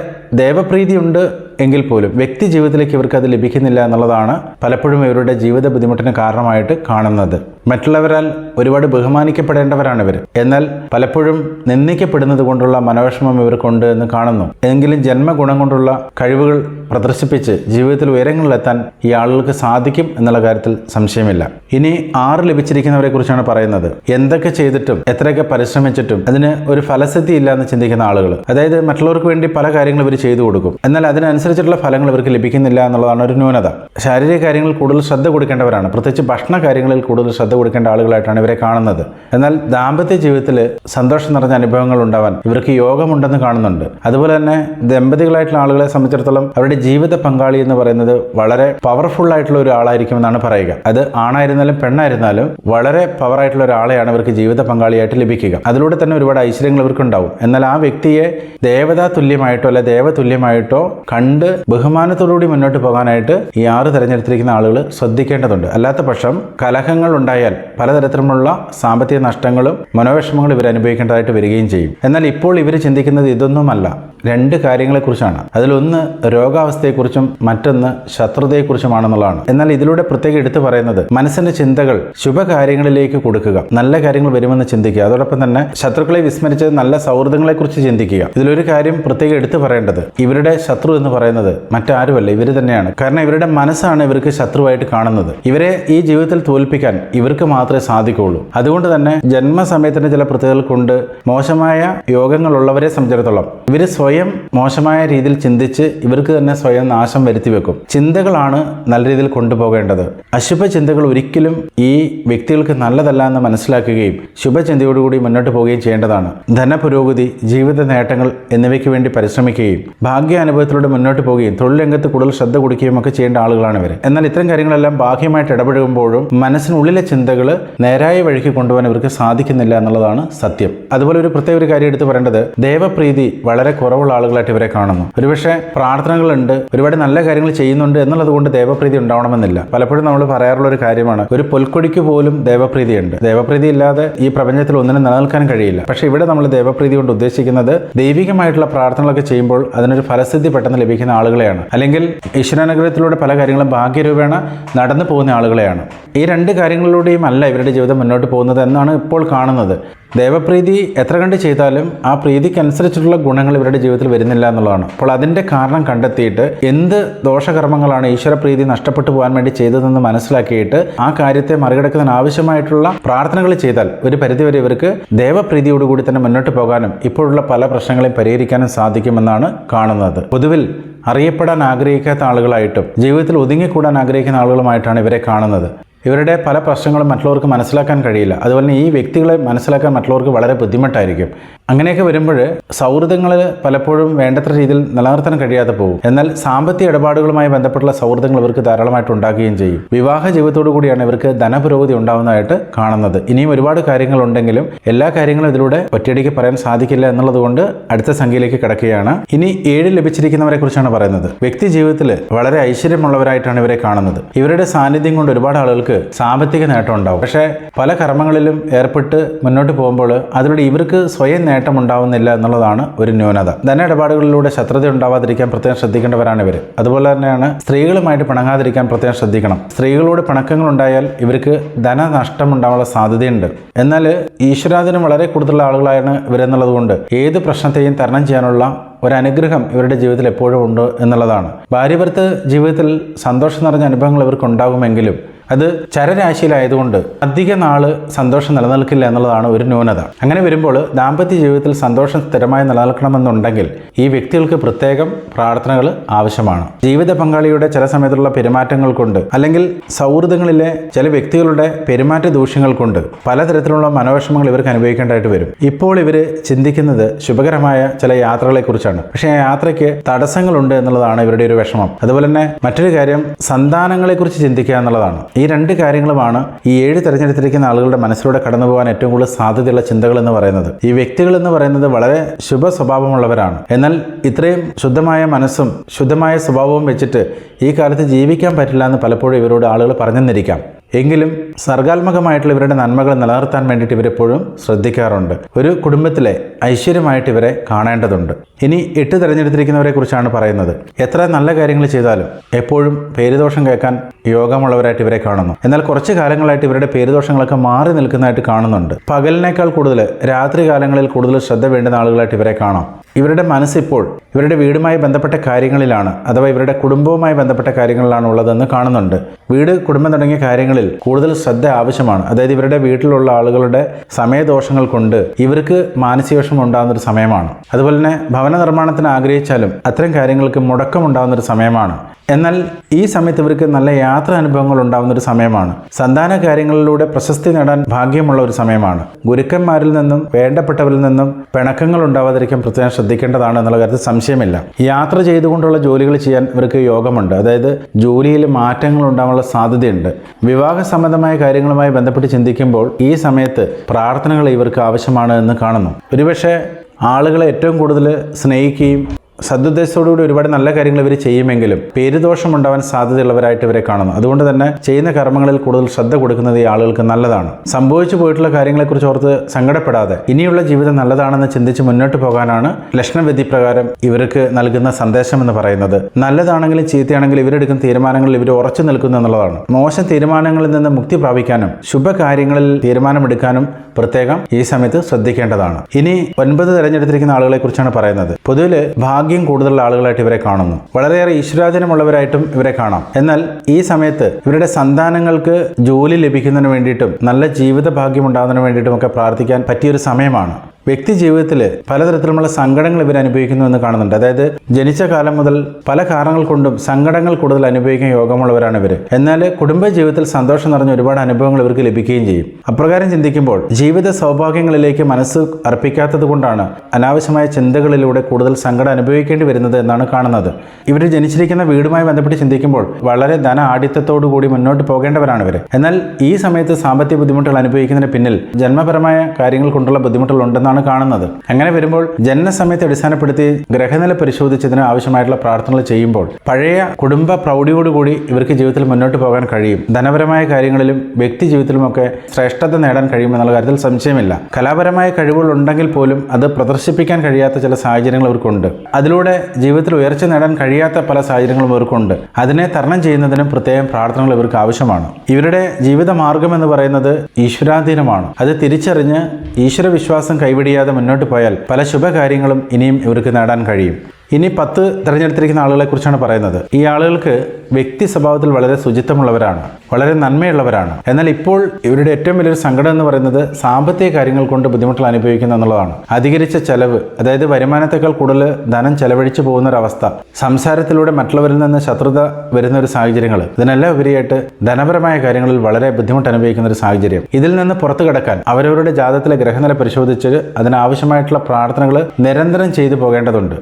[SPEAKER 1] ദേവപ്രീതി ഉണ്ട് എങ്കിൽ പോലും വ്യക്തി ജീവിതത്തിലേക്ക് ഇവർക്ക് അത് ലഭിക്കുന്നില്ല എന്നുള്ളതാണ് പലപ്പോഴും ഇവരുടെ ജീവിത ബുദ്ധിമുട്ടിന് കാരണമായിട്ട് കാണുന്നത്. മറ്റുള്ളവരാൽ ഒരുപാട് ബഹുമാനിക്കപ്പെടേണ്ടവരാണ് ഇവർ. എന്നാൽ പലപ്പോഴും നിന്ദിക്കപ്പെടുന്നത് കൊണ്ടുള്ള മനോവിഷമം ഇവർക്കുണ്ട് എന്ന് കാണുന്നു. എങ്കിലും ജന്മഗുണം കൊണ്ടുള്ള കഴിവുകൾ പ്രദർശിപ്പിച്ച് ജീവിതത്തിൽ ഉയരങ്ങളിലെത്താൻ ഈ ആളുകൾക്ക് സാധിക്കും എന്നുള്ള കാര്യത്തിൽ സംശയമില്ല. ഇനി ആറ് ലഭിച്ചിരിക്കുന്നവരെ കുറിച്ചാണ് പറയുന്നത്. എന്തൊക്കെ ചെയ്തിട്ടും എത്രയൊക്കെ പരിശ്രമിച്ചിട്ടും അതിന് ഒരു ഫലസിദ്ധി ഇല്ല എന്ന് ചിന്തിക്കുന്ന ആളുകൾ. അതായത് മറ്റുള്ളവർക്ക് വേണ്ടി പല കാര്യങ്ങളും ഇവർ ചെയ്തു കൊടുക്കും. എന്നാൽ അതിനനുസരിച്ചിട്ടുള്ള ഫലങ്ങൾ ഇവർക്ക് ലഭിക്കുന്നില്ല എന്നുള്ളതാണ് ഒരു ന്യൂനത. ശാരീരിക കാര്യങ്ങളിൽ കൂടുതൽ ശ്രദ്ധ കൊടുക്കേണ്ടവരാണ്. പ്രത്യേകിച്ച് ഭക്ഷണ കാര്യങ്ങളിൽ കൂടുതൽ ശ്രദ്ധ കൊടുക്കേണ്ട ആളുകളായിട്ടാണ് ഇവരെ കാണുന്നത്. എന്നാൽ ദാമ്പത്യ ജീവിതത്തിൽ സന്തോഷം നിറഞ്ഞ അനുഭവങ്ങൾ ഉണ്ടാവാൻ ഇവർക്ക് യോഗമുണ്ടെന്ന് കാണുന്നുണ്ട്. അതുപോലെ തന്നെ ദമ്പതികളായിട്ടുള്ള ആളുകളെ സംബന്ധിച്ചിടത്തോളം അവരുടെ ജീവിത പങ്കാളി എന്ന് പറയുന്നത് വളരെ പവർഫുൾ ആയിട്ടുള്ള ഒരു ആളായിരിക്കുമെന്നാണ് പറയുക. അത് ആണായിരുന്നാലും പെണ്ണായിരുന്നാലും വളരെ പവർ ആയിട്ടുള്ള ഒരാളെയാണ് ഇവർക്ക് ജീവിത പങ്കാളിയായിട്ട് ലഭിക്കുക. അതിലൂടെ തന്നെ ഒരുപാട് ഐശ്വര്യങ്ങൾ ഇവർക്കുണ്ടാവും. എന്നാൽ ആ വ്യക്തിയെ ദേവതാ തുല്യമായിട്ടോ അല്ലെ ദേവതുല്യമായിട്ടോ കണ്ട് ബഹുമാനത്തോടുകൂടി മുന്നോട്ട് പോകാനായിട്ട് ഈ ആറ് തിരഞ്ഞെടുത്തിരിക്കുന്ന ആളുകൾ ശ്രദ്ധിക്കേണ്ടതുണ്ട്. അല്ലാത്ത പക്ഷം കലഹങ്ങൾ ഉണ്ടായാൽ പലതരത്തിലുമുള്ള സാമ്പത്തിക നഷ്ടങ്ങളും മനോവിഷമങ്ങളും ഇവർ അനുഭവിക്കേണ്ടതായിട്ട് വരികയും ചെയ്യും. എന്നാൽ ഇപ്പോൾ ഇവർ ചിന്തിക്കുന്നത് ഇതൊന്നുമല്ല. രണ്ട് കാര്യങ്ങളെക്കുറിച്ചാണ്. അതിലൊന്ന് രോഗാവസ്ഥയെക്കുറിച്ചും മറ്റൊന്ന് ശത്രുതയെക്കുറിച്ചുമാണെന്നുള്ളതാണ്. എന്നാൽ ഇതിലൂടെ പ്രത്യേകം എടുത്തു പറയുന്നത് മനസ്സിന്റെ ചിന്തകൾ ശുഭകാര്യങ്ങളിലേക്ക് കൊടുക്കുക. നല്ല കാര്യങ്ങൾ വരുമെന്ന് ചിന്തിക്കുക. അതോടൊപ്പം തന്നെ ശത്രുക്കളെ വിസ്മരിച്ച് നല്ല സൗഹൃദങ്ങളെക്കുറിച്ച് ചിന്തിക്കുക. ഇതിലൊരു കാര്യം പ്രത്യേകം എടുത്തു പറയേണ്ടത് ഇവരുടെ ശത്രു എന്ന് പറയുന്നത് മറ്റാരുമല്ല ഇവർ തന്നെയാണ്. കാരണം ഇവരുടെ മനസ്സാണ് ഇവർക്ക് ശത്രുവായിട്ട് കാണുന്നത്. ഇവരെ ഈ ജീവിതത്തിൽ തോൽപ്പിക്കാൻ ഇവർക്ക് മാത്രമേ സാധിക്കുകയുള്ളൂ. അതുകൊണ്ട് തന്നെ ജന്മസമയത്തിന്റെ ചില പ്രത്യേകതകൾ കൊണ്ട് മോശമായ യോഗങ്ങളുള്ളവരെ സംബന്ധിച്ചിടത്തോളം ഇവർ സ്വയം മോശമായ രീതിയിൽ ചിന്തിച്ച് ഇവർക്ക് തന്നെ സ്വയം നാശം വരുത്തി വെക്കും. ചിന്തകളാണ് നല്ല രീതിയിൽ കൊണ്ടുപോകേണ്ടത്. അശുഭ ചിന്തകൾ ഒരിക്കലും ഈ വ്യക്തികൾക്ക് നല്ലതല്ല എന്ന് മനസ്സിലാക്കുകയും ശുഭചിന്തയോടുകൂടി മുന്നോട്ട് പോവുകയും ചെയ്യേണ്ടതാണ്. ധനപുരോഗതി ജീവിത നേട്ടങ്ങൾ എന്നിവയ്ക്ക് വേണ്ടി പരിശ്രമിക്കുകയും ഭാഗ്യാനുഭവത്തിലൂടെ മുന്നോട്ട് പോവുകയും തൊഴിൽ രംഗത്ത് കൂടുതൽ ശ്രദ്ധ കൊടുക്കുകയും ഒക്കെ ചെയ്യേണ്ട ആളുകളാണ് ഇവർ എന്നാൽ ഇത്തരം കാര്യങ്ങളെല്ലാം ബാഹ്യമായിട്ട് ഇടപഴകുമ്പോഴും മനസ്സിനുള്ളിലെ ചിന്തകൾ നേരായ വഴിക്ക് കൊണ്ടുപോകാൻ ഇവർക്ക് സാധിക്കുന്നില്ല എന്നുള്ളതാണ് സത്യം. അതുപോലെ ഒരു പ്രത്യേക ഒരു കാര്യം എടുത്ത് പറയേണ്ടത് ദേവപ്രീതി വളരെ കുറവുള്ള ആളുകളായിട്ട് ഇവരെ കാണുന്നു. ഒരുപക്ഷെ പ്രാർത്ഥനകളുണ്ട് ഒരുപാട് നല്ല കാര്യങ്ങൾ ചെയ്യുന്നുണ്ട് എന്നുള്ളത് കൊണ്ട് ദേവപ്രീതി ഉണ്ടാവണമെന്നില്ല. പലപ്പോഴും നമ്മൾ പറയാറുള്ള ഒരു കാര്യമാണ് ഒരു പൊൽക്കൊടിക്ക് പോലും ദേവപ്രീതി ഉണ്ട് ദേവപ്രീതി ഇല്ലാതെ ഈ പ്രപഞ്ചത്തിൽ ഒന്നിനും നിലനിൽക്കാൻ കഴിയില്ല. പക്ഷെ ഇവിടെ നമ്മൾ ദേവപ്രീതി കൊണ്ട് ഉദ്ദേശിക്കുന്നത് ദൈവികമായിട്ടുള്ള പ്രാർത്ഥനകളൊക്കെ ചെയ്യുമ്പോൾ അതിനൊരു ഫലസ്ഥിതി പെട്ടെന്ന് ലഭിക്കുന്ന ആളുകളെയാണ്. അല്ലെങ്കിൽ ഈശ്വരാനുഗ്രഹത്തിലൂടെ പല കാര്യങ്ങളും ഭാഗ്യരൂപേണ നടന്നു പോകുന്ന ആളുകളെയാണ്. ഈ രണ്ട് കാര്യങ്ങളിലൂടെയും അല്ല ഇവരുടെ ജീവിതം മുന്നോട്ട് പോകുന്നത് എന്നാണ് ഇപ്പോൾ കാണുന്നത്. ദേവപ്രീതി എത്ര കണ്ട് ചെയ്താലും ആ പ്രീതിക്കനുസരിച്ചിട്ടുള്ള ഗുണങ്ങൾ ഇവരുടെ ജീവിതത്തിൽ വരുന്നില്ല എന്നുള്ളതാണ്. അപ്പോൾ അതിന്റെ കാരണം കണ്ടെത്തിയിട്ട് എന്ത് ദോഷകർമ്മങ്ങളാണ് ഈശ്വരപ്രീതി നഷ്ടപ്പെട്ടു പോകാൻ വേണ്ടി ചെയ്തതെന്ന് മനസ്സിലാക്കിയിട്ട് ആ കാര്യത്തെ മറികടക്കുന്നതിന് ആവശ്യമായിട്ടുള്ള പ്രാർത്ഥനകൾ ചെയ്താൽ ഒരു പരിധിവരെ ഇവർക്ക് ദേവപ്രീതിയോടുകൂടി തന്നെ മുന്നോട്ട് പോകാനും ഇപ്പോഴുള്ള പല പ്രശ്നങ്ങളെയും പരിഹരിക്കാനും സാധിക്കുമെന്നാണ് കാണുന്നത്. പൊതുവിൽ അറിയപ്പെടാൻ ആഗ്രഹിക്കാത്ത ആളുകളായിട്ടും ജീവിതത്തിൽ ഒതുങ്ങിക്കൂടാൻ ആഗ്രഹിക്കുന്ന ആളുകളുമായിട്ടാണ് ഇവരെ കാണുന്നത്. ഇവരുടെ പല പ്രശ്നങ്ങളും മറ്റുള്ളവർക്ക് മനസ്സിലാക്കാൻ കഴിയില്ല. അതുപോലെ ഈ വ്യക്തികളെ മനസ്സിലാക്കാൻ മറ്റുള്ളവർക്ക് വളരെ ബുദ്ധിമുട്ടായിരിക്കും. അങ്ങനെയൊക്കെ വരുമ്പോൾ സൗഹൃദങ്ങൾ പലപ്പോഴും വേണ്ടത്ര രീതിയിൽ നിലനിർത്താൻ കഴിയാതെ പോകും. എന്നാൽ സാമ്പത്തിക ഇടപാടുകളുമായി ബന്ധപ്പെട്ടുള്ള സൗഹൃദങ്ങൾ ഇവർക്ക് ധാരാളമായിട്ട് ഉണ്ടാക്കുകയും ചെയ്യും. വിവാഹ ജീവിതത്തോടു കൂടിയാണ് ഇവർക്ക് ധനപുരോഗതി ഉണ്ടാവുന്നതായിട്ട് കാണുന്നത്. ഇനിയും ഒരുപാട് കാര്യങ്ങളുണ്ടെങ്കിലും എല്ലാ കാര്യങ്ങളും ഇതിലൂടെ ഒറ്റയടിക്ക് പറയാൻ സാധിക്കില്ല എന്നുള്ളതുകൊണ്ട് അടുത്ത സംഖ്യയിലേക്ക് കിടക്കുകയാണ്. ഇനി ഏഴ് ലഭിച്ചിരിക്കുന്നവരെ കുറിച്ചാണ് പറയുന്നത്. വ്യക്തി ജീവിതത്തിൽ വളരെ ഐശ്വര്യമുള്ളവരായിട്ടാണ് ഇവരെ കാണുന്നത്. ഇവരുടെ സാന്നിധ്യം കൊണ്ട് ഒരുപാട് ആളുകൾക്ക് സാമ്പത്തിക നേട്ടം ഉണ്ടാവും. പക്ഷേ പല കർമ്മങ്ങളിലും ഏർപ്പെട്ട് മുന്നോട്ട് പോകുമ്പോൾ അതിലൂടെ ഇവർക്ക് സ്വയം നേട്ടം ഉണ്ടാവുന്നില്ല എന്നുള്ളതാണ് ഒരു ന്യൂനത. ധന ഇടപാടുകളിലൂടെ ശത്രുത ഉണ്ടാവാതിരിക്കാൻ പ്രത്യേകം ശ്രദ്ധിക്കേണ്ടവരാണ് ഇവർ അതുപോലെ തന്നെയാണ് സ്ത്രീകളുമായിട്ട് പിണങ്ങാതിരിക്കാൻ പ്രത്യേകം ശ്രദ്ധിക്കണം. സ്ത്രീകളോട് പിണക്കങ്ങൾ ഉണ്ടായാൽ ഇവർക്ക് ധനനഷ്ടം ഉണ്ടാവാനുള്ള സാധ്യതയുണ്ട്. എന്നാൽ ഈശ്വരാധീനം വളരെ കൂടുതലുള്ള ആളുകളാണ് ഇവരെന്നുള്ളത് കൊണ്ട് ഏത് പ്രശ്നത്തെയും തരണം ചെയ്യാനുള്ള ഒരു അനുഗ്രഹം ഇവരുടെ ജീവിതത്തിൽ എപ്പോഴും ഉണ്ട് എന്നുള്ളതാണ്. ഭാര്യഭർത്ത് ജീവിതത്തിൽ സന്തോഷം നിറഞ്ഞ അനുഭവങ്ങൾ ഇവർക്ക് ഉണ്ടാകുമെങ്കിലും അത് ചരരാശിയിലായതുകൊണ്ട് അധിക നാൾ സന്തോഷം നിലനിൽക്കില്ല എന്നുള്ളതാണ് ഒരു ന്യൂനത. അങ്ങനെ വരുമ്പോൾ ദാമ്പത്യ ജീവിതത്തിൽ സന്തോഷം സ്ഥിരമായി നിലനിൽക്കണമെന്നുണ്ടെങ്കിൽ ഈ വ്യക്തികൾക്ക് പ്രത്യേകം പ്രാർത്ഥനകൾ ആവശ്യമാണ്. ജീവിത പങ്കാളിയുടെ ചില സമയത്തുള്ള പെരുമാറ്റങ്ങൾ കൊണ്ട് അല്ലെങ്കിൽ സൗഹൃദങ്ങളിലെ ചില വ്യക്തികളുടെ പെരുമാറ്റ ദൂഷ്യങ്ങൾ കൊണ്ട് പലതരത്തിലുള്ള മനോവിഷമങ്ങൾ ഇവർക്ക് അനുഭവിക്കേണ്ടതായിട്ട് വരും. ഇപ്പോൾ ഇവർ ചിന്തിക്കുന്നത് ശുഭകരമായ ചില യാത്രകളെക്കുറിച്ചാണ് പക്ഷേ ആ യാത്രയ്ക്ക് തടസ്സങ്ങളുണ്ട് എന്നുള്ളതാണ് ഇവരുടെ ഒരു വിഷമം. അതുപോലെ തന്നെ മറ്റൊരു കാര്യം സന്താനങ്ങളെക്കുറിച്ച് ചിന്തിക്കുക എന്നുള്ളതാണ്. ഈ രണ്ട് കാര്യങ്ങളുമാണ് ഈ ഏഴ് തിരഞ്ഞെടുത്തിരിക്കുന്ന ആളുകളുടെ മനസ്സിലൂടെ കടന്നു പോകാൻ ഏറ്റവും കൂടുതൽ സാധ്യതയുള്ള ചിന്തകൾ എന്ന് പറയുന്നത്. ഈ വ്യക്തികൾ എന്ന് പറയുന്നത് വളരെ ശുഭ സ്വഭാവമുള്ളവരാണ് എന്നാൽ ഇത്രയും ശുദ്ധമായ മനസ്സും ശുദ്ധമായ സ്വഭാവവും വെച്ചിട്ട് ഈ കാലത്ത് ജീവിക്കാൻ പറ്റില്ല എന്ന് പലപ്പോഴും ഇവരോട് ആളുകൾ പറഞ്ഞെന്നിരിക്കാം. എങ്കിലും സർഗാത്മകമായിട്ടുള്ള ഇവരുടെ നന്മകൾ നിലനിർത്താൻ വേണ്ടിയിട്ട് ഇവരെപ്പോഴും ശ്രദ്ധിക്കാറുണ്ട്. ഒരു കുടുംബത്തിലെ ഐശ്വര്യമായിട്ട് ഇവരെ കാണേണ്ടതുണ്ട്. ഇനി എട്ട് തിരഞ്ഞെടുത്തിരിക്കുന്നവരെ കുറിച്ചാണ് പറയുന്നത്. എത്ര നല്ല കാര്യങ്ങൾ ചെയ്താലും എപ്പോഴും പേരുദോഷം കേൾക്കാൻ യോഗമുള്ളവരായിട്ട് ഇവരെ കാണുന്നു. എന്നാൽ കുറച്ച് കാലങ്ങളായിട്ട് ഇവരുടെ പേരുദോഷങ്ങളൊക്കെ മാറി നിൽക്കുന്നതായിട്ട് കാണുന്നുണ്ട്. പകലിനേക്കാൾ കൂടുതൽ രാത്രി കാലങ്ങളിൽ കൂടുതൽ ശ്രദ്ധ വേണ്ടുന്ന ആളുകളായിട്ട് ഇവരെ കാണാം. ഇവരുടെ മനസ്സിപ്പോൾ ഇവരുടെ വീടുമായി ബന്ധപ്പെട്ട കാര്യങ്ങളിലാണ് അഥവാ ഇവരുടെ കുടുംബവുമായി ബന്ധപ്പെട്ട കാര്യങ്ങളിലാണ് ഉള്ളതെന്ന് കാണുന്നുണ്ട്. വീട് കുടുംബം തുടങ്ങിയ കാര്യങ്ങളിൽ കൂടുതൽ ശ്രദ്ധ ആവശ്യമാണ്. അതായത് ഇവരുടെ വീട്ടിലുള്ള ആളുകളുടെ സമയദോഷങ്ങൾ കൊണ്ട് ഇവർക്ക് മാനസിക വിഷമം ഉണ്ടാകുന്ന ഒരു സമയമാണ്. അതുപോലെ തന്നെ ഭവന നിർമ്മാണത്തിന് ആഗ്രഹിച്ചാലും അത്തരം കാര്യങ്ങൾക്ക് മുടക്കം ഉണ്ടാകുന്ന ഒരു സമയമാണ്. എന്നാൽ ഈ സമയത്ത് ഇവർക്ക് നല്ല യാത്ര അനുഭവങ്ങൾ ഉണ്ടാകുന്ന ഒരു സമയമാണ്. സന്താന കാര്യങ്ങളിലൂടെ പ്രശസ്തി നേടാൻ ഭാഗ്യമുള്ള ഒരു സമയമാണ്. ഗുരുക്കന്മാരിൽ നിന്നും വേണ്ടപ്പെട്ടവരിൽ നിന്നും പിണക്കങ്ങൾ ഉണ്ടാവാതിരിക്കാൻ പ്രത്യേകം ശ്രദ്ധിക്കേണ്ടതാണ് എന്നുള്ള കാര്യത്തിൽ സംശയമില്ല. യാത്ര ചെയ്തുകൊണ്ടുള്ള ജോലികൾ ചെയ്യാൻ ഇവർക്ക് യോഗമുണ്ട്. അതായത് ജോലിയിൽ മാറ്റങ്ങൾ ഉണ്ടാകാനുള്ള സാധ്യതയുണ്ട്. വിവാഹ സംബന്ധമായ കാര്യങ്ങളുമായി ബന്ധപ്പെട്ട് ചിന്തിക്കുമ്പോൾ ഈ സമയത്ത് പ്രാർത്ഥനകൾ ഇവർക്ക് ആവശ്യമാണ് എന്ന് കാണുന്നു. ഒരുപക്ഷെ ആളുകളെ ഏറ്റവും കൂടുതൽ സ്നേഹിക്കുകയും സദുദ്ദേശത്തോടുകൂടി ഒരുപാട് നല്ല കാര്യങ്ങൾ ഇവർ ചെയ്യുമെങ്കിലും പേരുദോഷം ഉണ്ടാവാൻ സാധ്യതയുള്ളവരായിട്ട് ഇവരെ കാണുന്നു. അതുകൊണ്ട് തന്നെ ചെയ്യുന്ന കർമ്മങ്ങളിൽ കൂടുതൽ ശ്രദ്ധ കൊടുക്കുന്നത് ഈ ആളുകൾക്ക് നല്ലതാണ്. സംഭവിച്ചു പോയിട്ടുള്ള കാര്യങ്ങളെക്കുറിച്ച് ഓർത്ത് സങ്കടപ്പെടാതെ ഇനിയുള്ള ജീവിതം നല്ലതാണെന്ന് ചിന്തിച്ച് മുന്നോട്ട് പോകാനാണ് ലക്ഷണവിധി പ്രകാരം ഇവർക്ക് നൽകുന്ന സന്ദേശം എന്ന് പറയുന്നത്. നല്ലതാണെങ്കിലും ചീത്തയാണെങ്കിലും ഇവരെടുക്കുന്ന തീരുമാനങ്ങളിൽ ഇവർ ഉറച്ചു നിൽക്കുന്നു എന്നുള്ളതാണ്. മോശം തീരുമാനങ്ങളിൽ നിന്ന് മുക്തി പ്രാപിക്കാനും ശുഭകാര്യങ്ങളിൽ തീരുമാനമെടുക്കാനും പ്രത്യേകം ഈ സമയത്ത് ശ്രദ്ധിക്കേണ്ടതാണ്. ഇനി ഒൻപത് തിരഞ്ഞെടുത്തിരിക്കുന്ന ആളുകളെ കുറിച്ചാണ് പറയുന്നത്. പൊതുവിൽ ഭാഗ്യം കൂടുതലുള്ള ആളുകളായിട്ട് ഇവരെ കാണുന്നു. വളരെയേറെ ഈശ്വരാധീനമുള്ളവരായിട്ടും ഇവരെ കാണാം. എന്നാൽ ഈ സമയത്ത് ഇവരുടെ സന്താനങ്ങൾക്ക് ജോലി ലഭിക്കുന്നതിന് വേണ്ടിയിട്ടും നല്ല ജീവിത ഭാഗ്യം ഉണ്ടാകുന്നതിന് വേണ്ടിയിട്ടും ഒക്കെ പ്രാർത്ഥിക്കാൻ പറ്റിയൊരു സമയമാണ്. വ്യക്തി ജീവിതത്തിൽ പലതരത്തിലുള്ള സങ്കടങ്ങൾ ഇവർ അനുഭവിക്കുന്നു എന്ന് കാണുന്നുണ്ട്. അതായത് ജനിച്ച കാലം മുതൽ പല കാരണങ്ങൾ കൊണ്ടും സങ്കടങ്ങൾ കൂടുതൽ അനുഭവിക്കാൻ യോഗമുള്ളവരാണ് ഇവർ എന്നാൽ കുടുംബ ജീവിതത്തിൽ സന്തോഷം നിറഞ്ഞ ഒരുപാട് അനുഭവങ്ങൾ ഇവർക്ക് ലഭിക്കുകയും ചെയ്യും. അപ്രകാരം ചിന്തിക്കുമ്പോൾ ജീവിത സൗഭാഗ്യങ്ങളിലേക്ക് മനസ്സ് അർപ്പിക്കാത്തത് കൊണ്ടാണ് അനാവശ്യമായ ചിന്തകളിലൂടെ കൂടുതൽ സങ്കടം അനുഭവിക്കേണ്ടി വരുന്നത് എന്നാണ് കാണുന്നത്. ഇവർ ജനിച്ചിരിക്കുന്ന വീടുമായി ബന്ധപ്പെട്ട് ചിന്തിക്കുമ്പോൾ വളരെ ധന ആഡിത്യത്തോടു കൂടി മുന്നോട്ട് പോകേണ്ടവരാണ് ഇവർ എന്നാൽ ഈ സമയത്ത് സാമ്പത്തിക ബുദ്ധിമുട്ടുകൾ അനുഭവിക്കുന്നതിന് പിന്നിൽ ജന്മപരമായ കാര്യങ്ങൾ കൊണ്ടുള്ള ബുദ്ധിമുട്ടുകൾ ഉണ്ടെന്നാണ് കാണുന്നത്. അങ്ങനെ വരുമ്പോൾ ജനനസമയത്തെ അടിസ്ഥാനപ്പെടുത്തി ഗ്രഹനില പരിശോധിച്ചതിന് ആവശ്യമായിട്ടുള്ള പ്രാർത്ഥനകൾ ചെയ്യുമ്പോൾ പഴയ കുടുംബ പ്രൗഢിയോടുകൂടി ഇവർക്ക് ജീവിതത്തിൽ മുന്നോട്ട് പോകാൻ കഴിയും. ധനപരമായ കാര്യങ്ങളിലും വ്യക്തി ജീവിതത്തിലുമൊക്കെ ശ്രേഷ്ഠത നേടാൻ കഴിയുമെന്നുള്ള കാര്യത്തിൽ സംശയമില്ല. കലാപരമായ കഴിവുകൾ ഉണ്ടെങ്കിൽ പോലും അത് പ്രദർശിപ്പിക്കാൻ കഴിയാത്ത ചില സാഹചര്യങ്ങൾ അവർക്കുണ്ട് അതിലൂടെ ജീവിതത്തിൽ ഉയർച്ച നേടാൻ കഴിയാത്ത പല സാഹചര്യങ്ങളും ഇവർക്കുണ്ട്. അതിനെ തരണം ചെയ്യുന്നതിനും പ്രത്യേകം പ്രാർത്ഥനകൾ ഇവർക്ക് ആവശ്യമാണ്. ഇവരുടെ ജീവിത മാർഗം എന്ന് പറയുന്നത് ഈശ്വരാധീനമാണ്. അത് തിരിച്ചറിഞ്ഞ് ഈശ്വര വിശ്വാസം കൈവിടിയാതെ മുന്നോട്ട് പോയാൽ പല ശുഭകാര്യങ്ങളും ഇനിയും ഇവർക്ക് നേടാൻ കഴിയും. ഇനി പത്ത് തിരഞ്ഞെടുത്തിരിക്കുന്ന ആളുകളെ കുറിച്ചാണ് പറയുന്നത്. ഈ ആളുകൾക്ക് വ്യക്തി സ്വഭാവത്തിൽ വളരെ ശുചിത്വമുള്ളവരാണ് വളരെ നന്മയുള്ളവരാണ്. എന്നാൽ ഇപ്പോൾ ഇവരുടെ ഏറ്റവും വലിയൊരു സങ്കടം എന്ന് പറയുന്നത് സാമ്പത്തിക കാര്യങ്ങൾ കൊണ്ട് ബുദ്ധിമുട്ടുകൾ അനുഭവിക്കുന്നു എന്നുള്ളതാണ്. അധികരിച്ച ചെലവ് അതായത് വരുമാനത്തെക്കാൾ കൂടുതൽ ധനം ചെലവഴിച്ചു പോകുന്ന അവസ്ഥ സംസാരത്തിലൂടെ മറ്റുള്ളവരിൽ നിന്ന് ശത്രുത വരുന്ന ഒരു സാഹചര്യങ്ങൾ ഇതിനെല്ലാം ഉപരിയായിട്ട് ധനപരമായ കാര്യങ്ങളിൽ വളരെ ബുദ്ധിമുട്ട് അനുഭവിക്കുന്ന ഒരു സാഹചര്യം. ഇതിൽ നിന്ന് പുറത്തു കടക്കാൻ അവരവരുടെ ജാതത്തിലെ ഗ്രഹനില പരിശോധിച്ച് അതിനാവശ്യമായിട്ടുള്ള പ്രാർത്ഥനകൾ നിരന്തരം ചെയ്തു പോകേണ്ടതുണ്ട്.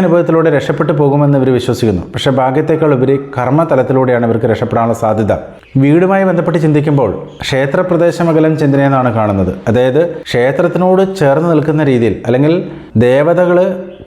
[SPEAKER 1] ഭാഗ്യാനുഭവത്തിലൂടെ രക്ഷപ്പെട്ടു പോകുമെന്ന് ഇവർ വിശ്വസിക്കുന്നു. പക്ഷേ ഭാഗ്യത്തേക്കാൾ ഉപരി കർമ്മതലത്തിലൂടെയാണ് ഇവർക്ക് രക്ഷപ്പെടാനുള്ള സാധ്യത. വീടുമായി ബന്ധപ്പെട്ട് ചിന്തിക്കുമ്പോൾ ക്ഷേത്രപ്രദേശമകലം ചിന്തനയെന്നാണ് കാണുന്നത്. അതായത് ക്ഷേത്രത്തിനോട് ചേർന്ന് നിൽക്കുന്ന രീതിയിൽ അല്ലെങ്കിൽ ദേവതകൾ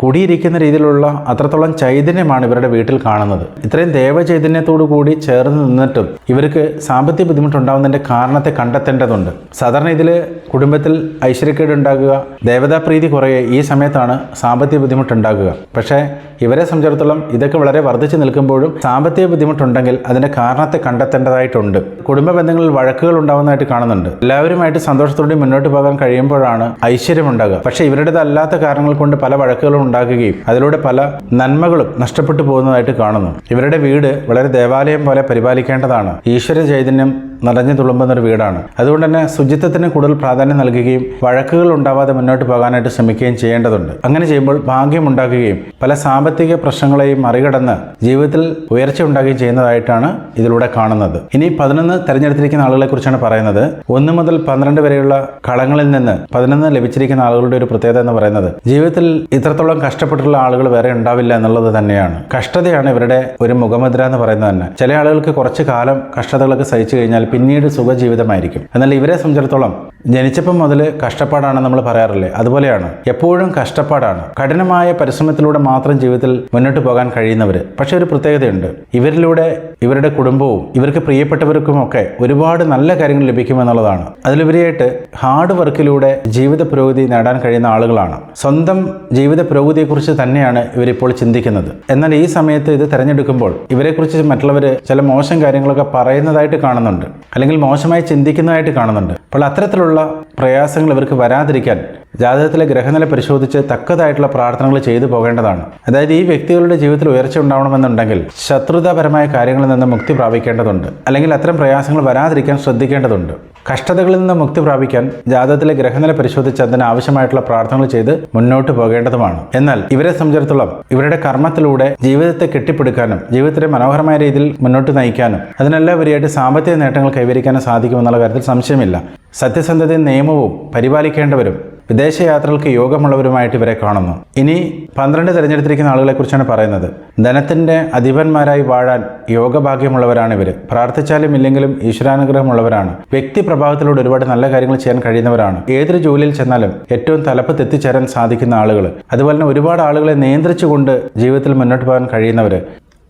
[SPEAKER 1] കുടിയിരിക്കുന്ന രീതിയിലുള്ള അത്രത്തോളം ചൈതന്യമാണ് ഇവരുടെ വീട്ടിൽ കാണുന്നത്. ഇത്രയും ദേവചൈതന്യത്തോടു കൂടി ചേർന്ന് നിന്നിട്ടും ഇവർക്ക് സാമ്പത്തിക ബുദ്ധിമുട്ടുണ്ടാകുന്നതിന്റെ കാരണത്തെ കണ്ടെത്തേണ്ടതുണ്ട്. സാധാരണ ഇതിൽ കുടുംബത്തിൽ ഐശ്വര്യക്കേട് ഉണ്ടാകുക ദേവതാപ്രീതി കുറയെ ഈ സമയത്താണ് സാമ്പത്തിക ബുദ്ധിമുട്ടുണ്ടാകുക. പക്ഷേ ഇവരെ സംബന്ധിച്ചിടത്തോളം ഇതൊക്കെ വളരെ വർദ്ധിച്ചു നിൽക്കുമ്പോഴും സാമ്പത്തിക ബുദ്ധിമുട്ടുണ്ടെങ്കിൽ അതിന്റെ കാരണത്തെ കണ്ടെത്തേണ്ടതായിട്ടുണ്ട്. കുടുംബ ബന്ധങ്ങളിൽ വഴക്കുകൾ ഉണ്ടാകുന്നതായിട്ട് കാണുന്നുണ്ട്. എല്ലാവരുമായിട്ട് സന്തോഷത്തോടെ മുന്നോട്ട് പോകാൻ കഴിയുമ്പോഴാണ് ഐശ്വര്യം ഉണ്ടാകുക പക്ഷേ ഇവരുടേതല്ലാത്ത കാരണങ്ങൾ കൊണ്ട് പല വഴക്കുകളും ഉണ്ടാകുകയും അതിലൂടെ പല നന്മകളും നഷ്ടപ്പെട്ടു പോകുന്നതായിട്ട് കാണുന്നു. ഇവരുടെ വീട് വളരെ ദേവാലയം പോലെ പരിപാലിക്കേണ്ടതാണ്. ഈശ്വര ചൈതന്യം നിറഞ്ഞു തുളുമ്പുന്ന ഒരു വീടാണ്. അതുകൊണ്ട് തന്നെ ശുചിത്വത്തിന് കൂടുതൽ പ്രാധാന്യം നൽകുകയും വഴക്കുകൾ ഉണ്ടാവാതെ മുന്നോട്ട് പോകാനായിട്ട് ശ്രമിക്കുകയും ചെയ്യേണ്ടതുണ്ട്. അങ്ങനെ ചെയ്യുമ്പോൾ ഭാഗ്യം ഉണ്ടാക്കുകയും പല സാമ്പത്തിക പ്രശ്നങ്ങളെയും മറികടന്ന് ജീവിതത്തിൽ ഉയർച്ച ഉണ്ടാകുകയും ചെയ്യുന്നതായിട്ടാണ് ഇതിലൂടെ കാണുന്നത്. ഇനി പതിനൊന്ന് തെരഞ്ഞെടുത്തിരിക്കുന്ന ആളുകളെ കുറിച്ചാണ് പറയുന്നത്. ഒന്ന് മുതൽ പന്ത്രണ്ട് വരെയുള്ള കളങ്ങളിൽ നിന്ന് പതിനൊന്ന് ലഭിച്ചിരിക്കുന്ന ആളുകളുടെ ഒരു പ്രത്യേകത എന്ന് പറയുന്നത് ജീവിതത്തിൽ ഇത്രത്തോളം കഷ്ടപ്പെട്ടിട്ടുള്ള ആളുകൾ വേറെ ഉണ്ടാവില്ല എന്നുള്ളത് തന്നെയാണ്. കഷ്ടതയാണ് ഇവരുടെ ഒരു മുഖമുദ്ര എന്ന് പറയുന്നത് തന്നെ. ചില ആളുകൾക്ക് കുറച്ച് കാലം കഷ്ടതകളൊക്കെ സഹിച്ചു കഴിഞ്ഞാൽ പിന്നീട് സുഖജീവിതമായിരിക്കും. എന്നാൽ ഇവരെ സംബന്ധിച്ചിടത്തോളം ജനിച്ചപ്പം മുതൽ കഷ്ടപ്പാടാണ് നമ്മൾ പറയാറില്ലേ? അതുപോലെയാണ് എപ്പോഴും കഷ്ടപ്പാടാണ്. കഠിനമായ പരിശ്രമത്തിലൂടെ മാത്രം ജീവിതത്തിൽ മുന്നോട്ട് പോകാൻ കഴിയുന്നവർ പക്ഷേ ഒരു പ്രത്യേകതയുണ്ട്. ഇവരിലൂടെ ഇവരുടെ കുടുംബവും ഇവർക്ക് പ്രിയപ്പെട്ടവർക്കുമൊക്കെ ഒരുപാട് നല്ല കാര്യങ്ങൾ ലഭിക്കുമെന്നുള്ളതാണ് അതിലുപരിയായിട്ട് ഹാർഡ് വർക്കിലൂടെ ജീവിത പുരോഗതി നേടാൻ കഴിയുന്ന ആളുകളാണ്. സ്വന്തം ജീവിത പുരോഗതിയെക്കുറിച്ച് തന്നെയാണ് ഇവരിപ്പോൾ ചിന്തിക്കുന്നത്. എന്നാൽ ഈ സമയത്ത് ഇത് തിരഞ്ഞെടുക്കുമ്പോൾ ഇവരെക്കുറിച്ച് മറ്റുള്ളവർ ചില മോശം കാര്യങ്ങളൊക്കെ പറയുന്നതായിട്ട് കാണുന്നുണ്ട്. അല്ലെങ്കിൽ മോശമായി ചിന്തിക്കുന്നതായിട്ട് കാണുന്നുണ്ട്. അപ്പോൾ അത്തരത്തിലുള്ള പ്രയാസങ്ങൾ ഇവർക്ക് വരാതിരിക്കാൻ ജാതകത്തിലെ ഗ്രഹനില പരിശോധിച്ച് തക്കതായിട്ടുള്ള പ്രാർത്ഥനകൾ ചെയ്തു പോകേണ്ടതാണ്. അതായത് ഈ വ്യക്തികളുടെ ജീവിതത്തിൽ ഉയർച്ച ഉണ്ടാവണമെന്നുണ്ടെങ്കിൽ ശത്രുതാപരമായ കാര്യങ്ങളിൽ നിന്ന് മുക്തി പ്രാപിക്കേണ്ടതുണ്ട്. അല്ലെങ്കിൽ അത്തരം പ്രയാസങ്ങൾ വരാതിരിക്കാൻ ശ്രദ്ധിക്കേണ്ടതുണ്ട്. കഷ്ടതകളിൽ നിന്ന് മുക്തി പ്രാപിക്കാൻ ജാതകത്തിലെ ഗ്രഹനില പരിശോധിച്ച് അതിന് ആവശ്യമായിട്ടുള്ള പ്രാർത്ഥനകൾ ചെയ്ത് മുന്നോട്ട് പോകേണ്ടതുമാണ്. എന്നാൽ ഇവരെ സംബന്ധിച്ചിടത്തോളം ഇവരുടെ കർമ്മത്തിലൂടെ ജീവിതത്തെ കെട്ടിപ്പടുക്കാനും ജീവിതത്തെ മനോഹരമായ രീതിയിൽ മുന്നോട്ട് നയിക്കാനും അതിനെല്ലാം ഉപരിയായിട്ട് സാമ്പത്തിക നേട്ടങ്ങൾ കൈവരിക്കാനും സാധിക്കുമെന്നുള്ള കാര്യത്തിൽ സംശയമില്ല. സത്യസന്ധതയും നിയമവും പരിപാലിക്കേണ്ടവരും വിദേശയാത്രകൾക്ക് യോഗമുള്ളവരുമായിട്ട് ഇവരെ കാണുന്നു. ഇനി പന്ത്രണ്ട് തിരഞ്ഞെടുത്തിരിക്കുന്ന ആളുകളെക്കുറിച്ചാണ് പറയുന്നത്. ധനത്തിന്റെ അധിപന്മാരായി വാഴാൻ യോഗഭാഗ്യമുള്ളവരാണ് ഇവർ പ്രാർത്ഥിച്ചാലും ഇല്ലെങ്കിലും ഈശ്വരാനുഗ്രഹമുള്ളവരാണ്. വ്യക്തി പ്രഭാവത്തിലൂടെ ഒരുപാട് നല്ല കാര്യങ്ങൾ ചെയ്യാൻ കഴിയുന്നവരാണ്. ഏതൊരു ജോലിയിൽ ചെന്നാലും ഏറ്റവും തലപ്പത്ത് എത്തിച്ചേരാൻ സാധിക്കുന്ന ആളുകൾ അതുപോലെ തന്നെ ഒരുപാട് ആളുകളെ നിയന്ത്രിച്ചുകൊണ്ട് ജീവിതത്തിൽ മുന്നോട്ട് പോകാൻ കഴിയുന്നവർ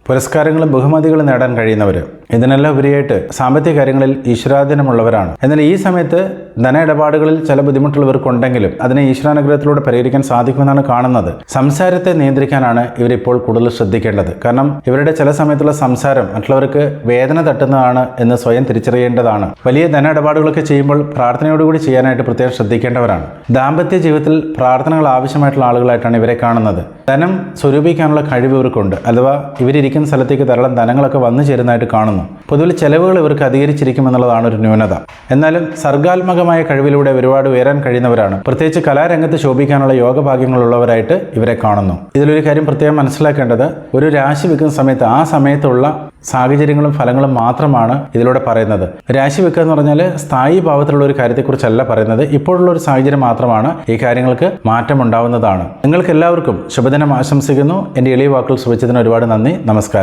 [SPEAKER 1] പുരസ്കാരങ്ങളും ബഹുമതികളും നേടാൻ കഴിയുന്നവർ ഇതിനെല്ലാം ഉപരിയായിട്ട് സാമ്പത്തിക കാര്യങ്ങളിൽ ഈശ്വരാധീനമുള്ളവരാണ്. എന്നാൽ ഈ സമയത്ത് ധന ഇടപാടുകളിൽ ചില ബുദ്ധിമുട്ടുള്ളവർക്കുണ്ടെങ്കിലും അതിനെ ഈശ്വരാനുഗ്രഹത്തിലൂടെ പരിഹരിക്കാൻ സാധിക്കുമെന്നാണ് കാണുന്നത്. സംസാരത്തെ നിയന്ത്രിക്കാനാണ് ഇവരിപ്പോൾ കൂടുതൽ ശ്രദ്ധിക്കേണ്ടത്. കാരണം ഇവരുടെ ചില സമയത്തുള്ള സംസാരം മറ്റുള്ളവർക്ക് വേദന തട്ടുന്നതാണ് എന്ന് സ്വയം തിരിച്ചറിയേണ്ടതാണ്. വലിയ ധന ഇടപാടുകളൊക്കെ ചെയ്യുമ്പോൾ പ്രാർത്ഥനയോടുകൂടി ചെയ്യാനായിട്ട് പ്രത്യേകം ശ്രദ്ധിക്കേണ്ടവരാണ്. ദാമ്പത്യ ജീവിതത്തിൽ പ്രാർത്ഥനകൾ ആവശ്യമായിട്ടുള്ള ആളുകളായിട്ടാണ് ഇവരെ കാണുന്നത്. ധനം സ്വരൂപിക്കാനുള്ള കഴിവ് ഇവർക്കുണ്ട്. അഥവാ ഇവരിയ്ക്കുന്ന സ്ഥലത്തേക്ക് ധാരാളം ധനങ്ങളൊക്കെ വന്നു ചേരുന്നതായിട്ട് കാണുന്നു. പൊതുവിൽ ചെലവുകൾ ഇവർക്ക് അധികരിച്ചിരിക്കും എന്നുള്ളതാണ് ഒരു ന്യൂനത. എന്നാലും സർഗാത്മകമായ കഴിവിലൂടെ ഒരുപാട് ഉയരാൻ കഴിയുന്നവരാണ്. പ്രത്യേകിച്ച് കലാരംഗത്ത് ശോഭിക്കാനുള്ള യോഗഭാഗ്യങ്ങളുള്ളവരായിട്ട് ഇവരെ കാണുന്നു. ഇതിലൊരു കാര്യം പ്രത്യേകം മനസ്സിലാക്കേണ്ടത് ഒരു രാശി വെക്കുന്ന സമയത്ത് ആ സമയത്തുള്ള സാഹചര്യങ്ങളും ഫലങ്ങളും മാത്രമാണ് ഇതിലൂടെ പറയുന്നത്. രാശി വെക്കുക എന്ന് പറഞ്ഞാൽ സ്ഥായി ഭാവത്തിലുള്ള ഒരു കാര്യത്തെക്കുറിച്ചല്ല പറയുന്നത്. ഇപ്പോഴുള്ള ഒരു സാഹചര്യം മാത്രമാണ് ഈ കാര്യങ്ങൾക്ക് മാറ്റം ഉണ്ടാവുന്നതാണ്. നിങ്ങൾക്ക് എല്ലാവർക്കും ശുഭദിനം ആശംസിക്കുന്നു. എന്റെ എളിയ വാക്കുകൾ ശ്രമിച്ചതിന് ഒരുപാട് നന്ദി. നമസ്കാരം.